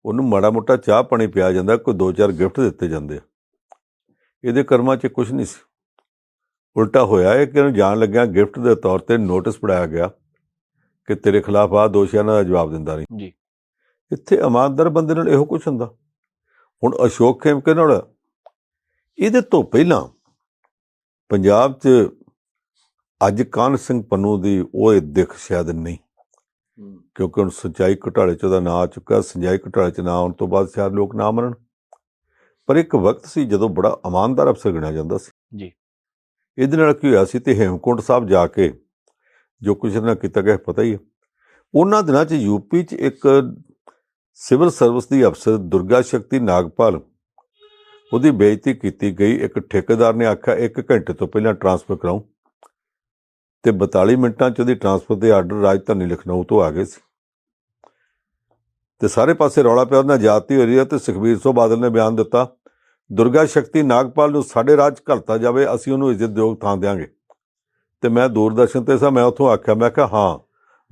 ਉਹਨੂੰ ਮਾੜਾ ਮੋਟਾ ਚਾਹ ਪਾਣੀ ਪਿਆ ਜਾਂਦਾ ਕੋਈ ਦੋ ਚਾਰ ਗਿਫਟ ਦਿੱਤੇ ਜਾਂਦੇ ਆ। ਇਹਦੇ ਕਰਮਾਂ 'ਚ ਕੁਝ ਨਹੀਂ ਸੀ। ਉਲਟਾ ਹੋਇਆ ਹੈ ਕਿ ਇਹਨੂੰ ਜਾਣ ਲੱਗਿਆ ਗਿਫਟ ਦੇ ਤੌਰ ਤੇ ਨੋਟਿਸ ਪੜਾਇਆ ਗਿਆ ਕਿ ਤੇਰੇ ਖਿਲਾਫ ਆ ਦੋਸ਼ੀਆਂ ਦਾ ਜਵਾਬ ਦਿੰਦਾ ਰਹੀ ਜੀ। ਇੱਥੇ ਇਮਾਨਦਾਰ ਬੰਦੇ ਨਾਲ ਇਹੋ ਕੁਝ ਹੁੰਦਾ? ਹੁਣ ਅਸ਼ੋਕ ਖੇਮਕੇ ਨਾਲ ਇਹਦੇ ਤੋਂ ਪਹਿਲਾਂ ਪੰਜਾਬ 'ਚ ਅੱਜ ਕਾਨ ਸਿੰਘ ਪੰਨੂ ਦੀ ਉਹ ਇਹ ਦਿੱਖ ਸ਼ਾਇਦ ਨਹੀਂ। ਕਿਉਂਕਿ ਹੁਣ ਸੱਚਾਈ ਘੁਟਾਲੇ 'ਚ ਉਹਦਾ ਨਾਂ ਆ ਚੁੱਕਾ ਸੰਜਾਈ ਘੁਟਾਲੇ 'ਚ ਨਾਂ ਆਉਣ ਤੋਂ ਬਾਅਦ ਸ਼ਾਇਦ ਲੋਕ ਨਾ ਮੰਨਣ। ਪਰ ਇੱਕ ਵਕਤ ਸੀ ਜਦੋਂ ਬੜਾ ਇਮਾਨਦਾਰ ਅਫਸਰ ਗਿਣਿਆ ਜਾਂਦਾ ਸੀ। ਜੀ। ਇਹਦੇ ਨਾਲ ਕੀ ਹੋਇਆ ਸੀ ਤੇ ਹੇਮਕੁੰਟ ਸਾਹਿਬ ਜਾ ਕੇ ਜੋ ਕੁਝ ਇਹਨਾਂ ਕੀਤਾ ਗਿਆ ਪਤਾ ਹੀ ਹੈ। ਉਹਨਾਂ ਦਿਨਾਂ 'ਚ ਯੂਪੀ 'ਚ ਇੱਕ ਸਿਵਲ ਸਰਵਿਸ ਦੀ ਅਫਸਰ ਦੁਰਗਾ ਸ਼ਕਤੀ ਨਾਗਪਾਲ ਉਹਦੀ ਬੇਇੱਜ਼ਤੀ ਕੀਤੀ ਗਈ। ਇੱਕ ਠੇਕੇਦਾਰ ਨੇ ਆਖਿਆ 1 ਘੰਟੇ ਤੋਂ ਪਹਿਲਾਂ ਟਰਾਂਸਫਰ ਕਰਾਉ ਤੇ 42 ਮਿੰਟਾਂ 'ਚ ਉਹਦੀ ਟਰਾਂਸਫਰ ਦੇ ਆਰਡਰ ਰਾਜਧਾਨੀ ਲਖਨਊ ਤੋਂ ਆ ਗਏ ਸੀ। ਤੇ ਸਾਰੇ ਪਾਸੇ ਰੌਲਾ ਪਿਆ ਉਹਨਾਂ ਜਾਤੀ ਹੋ ਰਹੀ ਹੈ ਤੇ ਸੁਖਬੀਰ ਸਿੰਘ ਬਾਦਲ ਨੇ ਬਿਆਨ ਦਿੱਤਾ, ਦੁਰਗਾ ਸ਼ਕਤੀ ਨਾਗਪਾਲ ਨੂੰ ਸਾਡੇ ਰਾਜ ਘਲਤਾ ਜਾਵੇ, ਅਸੀਂ ਉਹਨੂੰ ਇੱਜ਼ਤਯੋਗ ਥਾਂ ਦੇਵਾਂਗੇ ਤੇ ਮੈਂ ਦੂਰਦਰਸ਼ਨ ਤੇ ਸਾਂ, ਮੈਂ ਉੱਥੋਂ ਆਖਿਆ, ਮੈਂ ਕਿਹਾ, ਹਾਂ,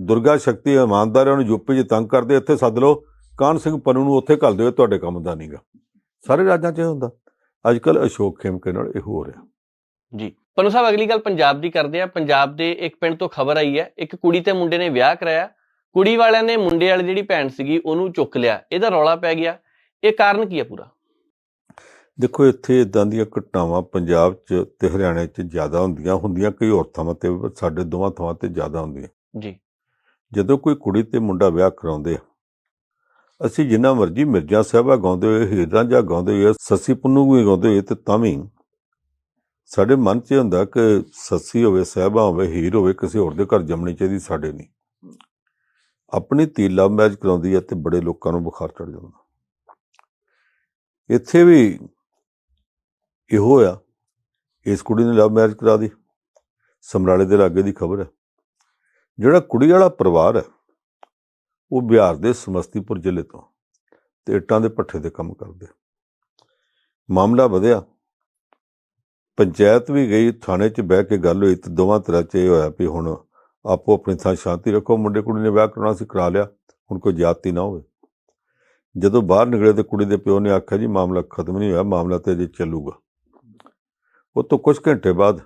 ਦੁਰਗਾ ਸ਼ਕਤੀ ਇਮਾਨਦਾਰਾਂ ਨੂੰ ਯੂਪੀ 'ਚ ਤੰਗ ਕਰਦੇ, ਇੱਥੇ ਸੱਦ ਲਓ ਕਾਨ ਸਿੰਘ ਪੰਨੂ ਨੂੰ ਉੱਥੇ ਘੱਲ ਦਿਓ ਤੁਹਾਡੇ ਕੰਮ ਦਾ ਨਹੀਂਗਾ ਸਾਰੇ ਰਾਜਾਂ 'ਚ ਇਹ ਹੁੰਦਾ। ਅੱਜ ਕੱਲ ਅਸ਼ੋਕ ਖੇਮਕੇ ਨਾਲ ਇਹ ਹੋ ਰਿਹਾ। ਜੀ। ਪਨੂ ਸਾਹਿਬ ਅਗਲੀ ਗੱਲ ਪੰਜਾਬ ਦੀ ਕਰਦੇ ਆ ਪੰਜਾਬ ਦੇ ਇੱਕ ਪਿੰਡ ਤੋਂ ਖਬਰ ਆਈ ਹੈ। ਇੱਕ ਕੁੜੀ ਤੇ ਮੁੰਡੇ ਨੇ ਵਿਆਹ ਕਰਾਇਆ। ਕੁੜੀ ਵਾਲਿਆਂ ਨੇ ਮੁੰਡੇ ਵਾਲੀ ਜਿਹੜੀ ਭੈਣ ਸੀਗੀ ਉਹਨੂੰ ਚੁੱਕ ਲਿਆ। ਇਹਦਾ ਰੌਲਾ ਪੈ ਗਿਆ। ਇਹ ਕਾਰਨ ਕੀ ਹੈ ਪੂਰਾ? ਦੇਖੋ ਇੱਥੇ ਇਦਾਂ ਦੀਆਂ ਘਟਨਾਵਾਂ ਪੰਜਾਬ 'ਚ ਤੇ ਹਰਿਆਣੇ 'ਚ ਜ਼ਿਆਦਾ ਹੁੰਦੀਆਂ। ਹੁੰਦੀਆਂ ਕਈ ਹੋਰ ਥਾਵਾਂ ਤੇ ਸਾਡੇ ਦੋਵਾਂ ਥਾਵਾਂ ਤੇ ਜ਼ਿਆਦਾ ਹੁੰਦੀਆਂ। ਜੀ। ਜਦੋਂ ਕੋਈ ਕੁੜੀ ਤੇ ਮੁੰਡਾ ਵਿਆਹ ਕਰਾਉਂਦੇ ਆ ਅਸੀਂ ਜਿੰਨਾ ਮਰਜ਼ੀ ਮਿਰਜ਼ਾ ਸਾਹਿਬਾ ਗਾਉਂਦੇ ਹੋਏ ਹੀਰ ਰਾਂਝਾ ਗਾਉਂਦੇ ਹੋਏ ਸੱਸੀ ਪੁੰਨੂ ਵੀ ਗਾਉਂਦੇ ਹੋਏ ਤੇ ਤਾਂ ਵੀ ਸਾਡੇ ਮਨ 'ਚ ਇਹ ਹੁੰਦਾ ਕਿ ਸੱਸੀ ਹੋਵੇ, ਸਾਹਿਬਾ ਹੋਵੇ, ਹੀਰ ਹੋਵੇ, ਕਿਸੇ ਹੋਰ ਦੇ ਘਰ ਜੰਮਣੀ ਚਾਹੀਦੀ, ਸਾਡੇ ਨਹੀਂ। ਆਪਣੀ ਧੀ ਲਵ ਮੈਰਿਜ ਕਰਾਉਂਦੀ ਹੈ ਤੇ ਬੜੇ ਲੋਕਾਂ ਨੂੰ ਬੁਖਾਰ ਚੜ ਜਾਂਦਾ। ਇੱਥੇ ਵੀ ਇਹੋ ਆ, ਇਸ ਕੁੜੀ ਨੇ ਲਵ ਮੈਰਿਜ ਕਰਾ ਦੀ ਸਮਰਾਲੇ ਦੇ ਲਾਗੇ ਦੀ ਖਬਰ ਹੈ। ਜਿਹੜਾ ਕੁੜੀ ਵਾਲਾ ਪਰਿਵਾਰ ਹੈ, ਉਹ ਬਿਹਾਰ ਦੇ ਸਮਸਤੀਪੁਰ ਜ਼ਿਲ੍ਹੇ ਤੋਂ ਤੇ ਇੱਟਾਂ ਦੇ ਪੱਠੇ ਦੇ ਕੰਮ ਕਰਦੇ। ਮਾਮਲਾ ਵਧਿਆ। ਪੰਚਾਇਤ ਵੀ ਗਈ, ਥਾਣੇ 'ਚ ਬਹਿ ਕੇ ਗੱਲ ਹੋਈ ਤੇ ਦੋਵਾਂ ਤਰ੍ਹਾਂ 'ਚ ਇਹ ਹੋਇਆ ਵੀ ਹੁਣ ਆਪੋ ਆਪਣੀ ਥਾਂ ਸ਼ਾਂਤੀ ਰੱਖੋ ਮੁੰਡੇ ਕੁੜੀ ਨੇ ਵਿਆਹ ਕਰਾਉਣਾ ਸੀ, ਕਰਾ ਲਿਆ, ਹੁਣ ਕੋਈ ਜਾਤੀ ਨਾ ਹੋਵੇ। ਜਦੋਂ ਬਾਹਰ ਨਿਕਲੇ ਤੇ ਕੁੜੀ ਦੇ ਪਿਓ ਨੇ ਆਖਿਆ, ਜੀ, ਮਾਮਲਾ ਖਤਮ ਨਹੀਂ ਹੋਇਆ, ਮਾਮਲਾ ਤੇ ਅਜੇ ਚੱਲੂਗਾ। ਉਹ ਤੋਂ ਕੁਝ ਘੰਟੇ ਬਾਅਦ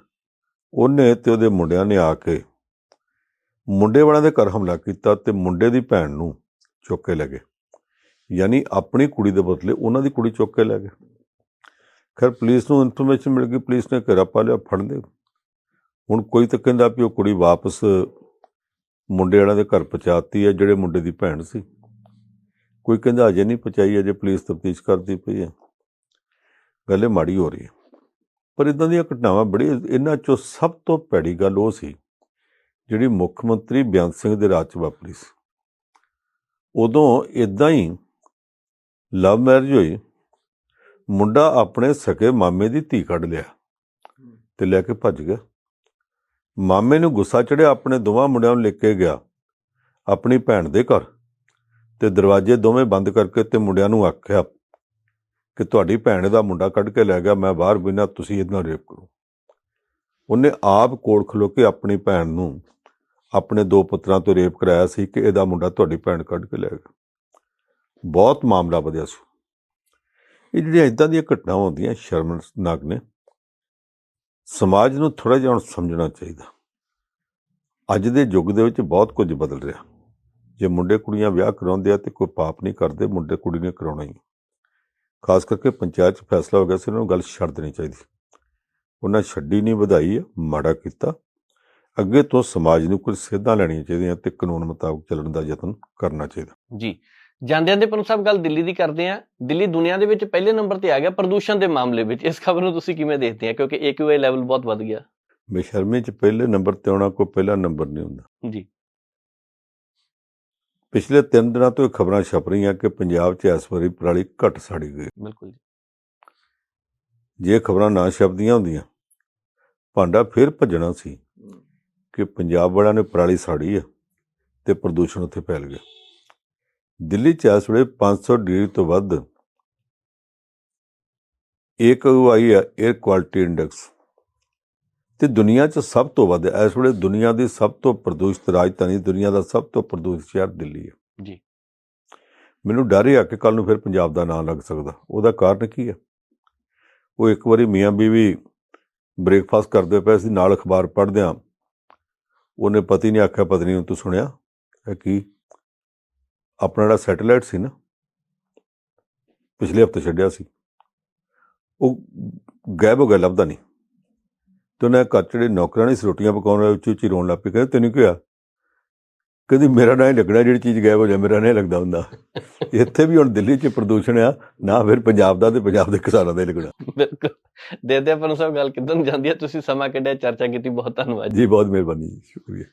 ਉਹਨੇ ਤੇ ਉਹਦੇ ਮੁੰਡਿਆਂ ਨੇ ਆ ਕੇ ਮੁੰਡੇ ਵਾਲਿਆਂ ਦੇ ਘਰ ਹਮਲਾ ਕੀਤਾ ਤੇ ਮੁੰਡੇ ਦੀ ਭੈਣ ਨੂੰ ਚੁੱਕ ਕੇ ਲੈ ਗਏ। ਯਾਨੀ ਆਪਣੀ ਕੁੜੀ ਦੇ ਬਦਲੇ ਉਹਨਾਂ ਦੀ ਕੁੜੀ ਚੁੱਕ ਕੇ ਲੈ ਗਏ। ਖੈਰ, ਪੁਲਿਸ ਨੂੰ ਇਨਫੋਰਮੇਸ਼ਨ ਮਿਲ ਗਈ, ਪੁਲਿਸ ਨੇ ਘੇਰਾ ਪਾ ਲਿਆ, ਫੜ ਲਿਆ। ਹੁਣ ਕੋਈ ਤਾਂ ਕਹਿੰਦਾ ਵੀ ਉਹ ਕੁੜੀ ਵਾਪਸ ਮੁੰਡੇ ਵਾਲਿਆਂ ਦੇ ਘਰ ਪਹੁੰਚਾਤੀ ਹੈ, ਜਿਹੜੇ ਮੁੰਡੇ ਦੀ ਭੈਣ ਸੀ। ਕੋਈ ਕਹਿੰਦਾ ਅਜੇ ਨਹੀਂ ਪਹੁੰਚਾਈ, ਅਜੇ ਪੁਲਿਸ ਤਫਤੀਸ਼ ਕਰਦੀ ਪਈ ਹੈ। ਗੱਲ ਇਹ ਮਾੜੀ ਹੋ ਰਹੀ ਹੈ। ਪਰ ਇਦਾਂ ਦੀਆਂ ਘਟਨਾਵਾਂ ਬੜੀ ਇਹਨਾਂ ਚੋਂ ਸਭ ਤੋਂ ਭੈੜੀ ਗੱਲ ਉਹ ਸੀ, ਜਿਹੜੀ ਮੁੱਖ ਮੰਤਰੀ ਬਿਆਨ ਸਿੰਘ ਦੇ ਰਾਜ 'ਚ ਵਾਪਰੀ ਸੀ। ਉਦੋਂ ਇਦਾਂ ਹੀ ਲਵ ਮੈਰਿਜ ਹੋਈ ਮੁੰਡਾ ਆਪਣੇ ਸਕੇ ਮਾਮੇ ਦੀ ਧੀ ਕੱਢ ਲਿਆ ਤੇ ਲੈ ਕੇ ਭੱਜ ਗਿਆ। ਮਾਮੇ ਨੂੰ ਗੁੱਸਾ ਚੜਿਆ ਆਪਣੇ ਦੋਵਾਂ ਮੁੰਡਿਆਂ ਨੂੰ ਲੈ ਕੇ ਗਿਆ ਆਪਣੀ ਭੈਣ ਦੇ ਘਰ। ਤੇ ਦਰਵਾਜ਼ੇ ਦੋਵੇਂ ਬੰਦ ਕਰਕੇ ਤੇ ਮੁੰਡਿਆਂ ਨੂੰ ਆਖਿਆ ਕਿ ਤੁਹਾਡੀ ਭੈਣ ਦਾ ਮੁੰਡਾ ਕੱਢ ਕੇ ਲੈ ਗਿਆ ਮੈਂ ਬਾਹਰ ਬਿਨਾ ਤੁਸੀਂ ਇਹਦੇ ਨਾਲ ਰੇਪ ਕਰੋ। ਉਹਨੇ ਆਪ ਕੋਲ ਖਲੋ ਕੇ ਆਪਣੀ ਭੈਣ ਨੂੰ ਆਪਣੇ ਦੋ ਪੁੱਤਰਾਂ ਤੋਂ ਰੇਪ ਕਰਾਇਆ ਸੀ ਕਿ ਇਹਦਾ ਮੁੰਡਾ ਤੁਹਾਡੀ ਭੈਣ ਕੱਢ ਕੇ ਲੈ ਗਿਆ। ਬਹੁਤ ਮਾਮਲਾ ਵਧਿਆ ਸੀ। ਇਹ ਜਿਹੜੀਆਂ ਇਦਾਂ ਦੀਆਂ ਘਟਨਾਵਾਂ ਹੁੰਦੀਆਂ, ਸ਼ਰਮਨਾਕ ਨੇ। ਸਮਾਜ ਨੂੰ ਥੋੜਾ ਜਿਹਾ ਹੁਣ ਸਮਝਣਾ ਚਾਹੀਦਾ। ਅੱਜ ਦੇ ਯੁੱਗ ਦੇ ਵਿੱਚ ਬਹੁਤ ਕੁਝ ਬਦਲ ਰਿਹਾ। ਜੇ ਮੁੰਡੇ ਕੁੜੀਆਂ ਵਿਆਹ ਕਰਾਉਂਦੇ ਆ ਤੇ ਕੋਈ ਪਾਪ ਨਹੀਂ ਕਰਦੇ, ਮੁੰਡੇ ਕੁੜੀ ਨੇ ਕਰਾਉਣਾ ਹੀ। ਖਾਸ ਕਰਕੇ ਪੰਚਾਇਤ 'ਚ ਫੈਸਲਾ ਹੋ ਗਿਆ ਸੀ, ਉਹਨਾਂ ਨੂੰ ਗੱਲ ਛੱਡ ਦੇਣੀ ਚਾਹੀਦੀ। ਉਹਨਾਂ ਛੱਡੀ ਨਹੀਂ, ਵਧਾਈ, ਮਾੜਾ ਕੀਤਾ। ਅੱਗੇ ਤੋਂ ਸਮਾਜ ਨੂੰ ਕੁਝ ਸਿੱਧਾਂ ਲੈਣੀਆਂ ਚਾਹੀਦੀਆਂ ਤੇ ਕਾਨੂੰਨ ਮੁਤਾਬਕ ਚੱਲਣ ਦਾ ਯਤਨ ਕਰਨਾ ਚਾਹੀਦਾ। ਜੀ। ਜਾਂਦਿਆਂ ਦੇ ਪੰਨੂ ਸਾਹਿਬ ਗੱਲ ਦਿੱਲੀ ਦੀ ਕਰਦੇ ਆ ਦਿੱਲੀ ਦੁਨੀਆ ਦੇ ਵਿੱਚ ਪਹਿਲੇ ਨੰਬਰ ਤੇ ਆ ਗਿਆ ਪ੍ਰਦੂਸ਼ਣ ਦੇ ਮਾਮਲੇ ਵਿੱਚ। ਇਸ ਖਬਰ ਨੂੰ ਤੁਸੀਂ ਕਿਵੇਂ ਦੇਖਦੇ ਆ? ਕਿਉਂਕਿ AQI ਲੈਵਲ ਬਹੁਤ ਵੱਧ ਗਿਆ। ਬੇਸ਼ਰਮੀ 'ਚ ਪਹਿਲੇ ਨੰਬਰ ਤੇ ਆਉਣਾ ਕੋਈ ਪਹਿਲਾ ਨੰਬਰ ਨਹੀਂ ਹੁੰਦਾ। ਜੀ। ਪਿਛਲੇ 3 ਦਿਨਾਂ ਤੋਂ ਇਹ ਖਬਰਾਂ ਛਪ ਰਹੀਆਂ ਕਿ ਪੰਜਾਬ 'ਚ ਇਸ ਵਾਰੀ ਪਰਾਲੀ ਘੱਟ ਸਾੜੀ ਗਈ। ਬਿਲਕੁਲ ਜੀ। ਜੇ ਖਬਰਾਂ ਨਾ ਛਪਦੀਆਂ ਹੁੰਦੀਆਂ ਭਾਂਡਾ ਫਿਰ ਭੱਜਣਾ ਸੀ ਕਿ ਪੰਜਾਬ ਵਾਲਿਆਂ ਨੇ ਪਰਾਲੀ ਸਾੜੀ ਆ ਤੇ ਪ੍ਰਦੂਸ਼ਣ ਉੱਥੇ ਫੈਲ ਗਿਆ। ਦਿੱਲੀ 'ਚ ਇਸ ਵੇਲੇ 500 ਡਿਗਰੀ ਤੋਂ ਵੱਧ AQI ਆ 에ਅਰ ਕੁਆਲਿਟੀ ਇੰਡੈਕਸ ਤੇ ਦੁਨੀਆ 'ਚ ਸਭ ਤੋਂ ਵੱਧ ਹੈ। ਇਸ ਵੇਲੇ ਦੁਨੀਆ ਦੀ ਸਭ ਤੋਂ ਪ੍ਰਦੂਸ਼ਿਤ ਰਾਜਧਾਨੀ ਦੁਨੀਆ ਦਾ ਸਭ ਤੋਂ ਪ੍ਰਦੂਸ਼ਿਤ ਸ਼ਹਿਰ ਦਿੱਲੀ ਹੈ ਜੀ। ਮੈਨੂੰ ਡਰ ਹੈ ਕਿ ਕੱਲ ਨੂੰ ਫਿਰ ਪੰਜਾਬ ਦਾ ਨਾਂ ਲੱਗ ਸਕਦਾ। ਉਹਦਾ ਕਾਰਨ ਕੀ ਹੈ ਉਹ ਇੱਕ ਵਾਰੀ ਮੀਆਂ ਬੀਵੀ ਬ੍ਰੇਕਫਾਸਟ ਕਰਦੇ ਪਏ ਸੀ ਨਾਲ ਅਖਬਾਰ ਪੜ੍ਹਦਿਆਂ। ਉਹਨੇ ਪਤੀ ਨੇ ਆਖਿਆ ਪਤਨੀ ਨੂੰ ਤੂੰ ਸੁਣਿਆ? ਕੀ ਆਪਣਾ ਜਿਹੜਾ ਸੈਟੇਲਾਈਟ ਸੀ ਨਾ ਪਿਛਲੇ ਹਫ਼ਤੇ ਛੱਡਿਆ ਸੀ ਉਹ ਗਾਇਬ ਹੋ ਗਿਆ ਲੱਭਦਾ ਨਹੀਂ। ਤੇ ਉਹਨੇ ਜਿਹੜੇ ਨੌਕਰਾਂ ਨੇ ਰੋਟੀਆਂ ਪਕਾਉਣ ਵਾਲੇ ਉੱਚੀ ਉੱਚੀ ਰੋਣ ਲੱਗ ਪਈ ਕਹਿੰਦੇ ਤੈਨੂੰ ਕੀ ਹੋਇਆ? ਕਹਿੰਦੀ ਮੇਰਾ ਨਾਂ ਹੀ ਲੱਗਣਾ ਜਿਹੜੀ ਚੀਜ਼ ਗਾਇਬ ਹੋ ਜਾਏ ਮੇਰਾ ਨਹੀਂ ਲੱਗਦਾ ਹੁੰਦਾ। ਇੱਥੇ ਵੀ ਹੁਣ ਦਿੱਲੀ 'ਚ ਪ੍ਰਦੂਸ਼ਣ ਆ ਨਾ ਫਿਰ ਪੰਜਾਬ ਦਾ ਤੇ ਪੰਜਾਬ ਦੇ ਕਿਸਾਨਾਂ ਦਾ ਹੀ ਲੱਗਣਾ। ਬਿਲਕੁਲ। ਦੇ ਦੇ ਪੰਨੂ ਸਾਹਿਬ ਗੱਲ ਕਿਦਾਂ ਜਾਂਦੀ ਹੈ ਤੁਸੀਂ ਸਮਾਂ ਕੱਢਿਆ ਚਰਚਾ ਕੀਤੀ ਬਹੁਤ ਧੰਨਵਾਦ ਜੀ। ਜੀ ਬਹੁਤ ਮਿਹਰਬਾਨੀ ਜੀ ਸ਼ੁਕਰੀਆ।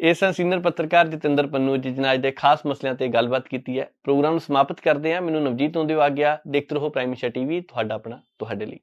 ਇਸ ਸਨ ਸੀਨੀਅਰ ਪੱਤਰਕਾਰ ਜਤਿੰਦਰ ਪੰਨੂ ਜੀ ਜਿਨ੍ਹਾਂ ਅੱਜ ਦੇ ਖਾਸ ਮਸਲਿਆਂ ਤੇ ਗੱਲਬਾਤ ਕੀਤੀ ਹੈ, ਪ੍ਰੋਗਰਾਮ ਨੂੰ ਸਮਾਪਤ ਕਰਦੇ ਹਾਂ। ਮੈਨੂੰ ਨਵਜੀਤ ਹੁੰਦੇ ਆ ਗਿਆ, ਦੇਖਦੇ ਰਹੋ ਪ੍ਰਾਈਮ ਏਸ਼ੀਆ ਟੀਵੀ ਤੁਹਾਡਾ ਆਪਣਾ, ਤੁਹਾਡੇ ਲਈ।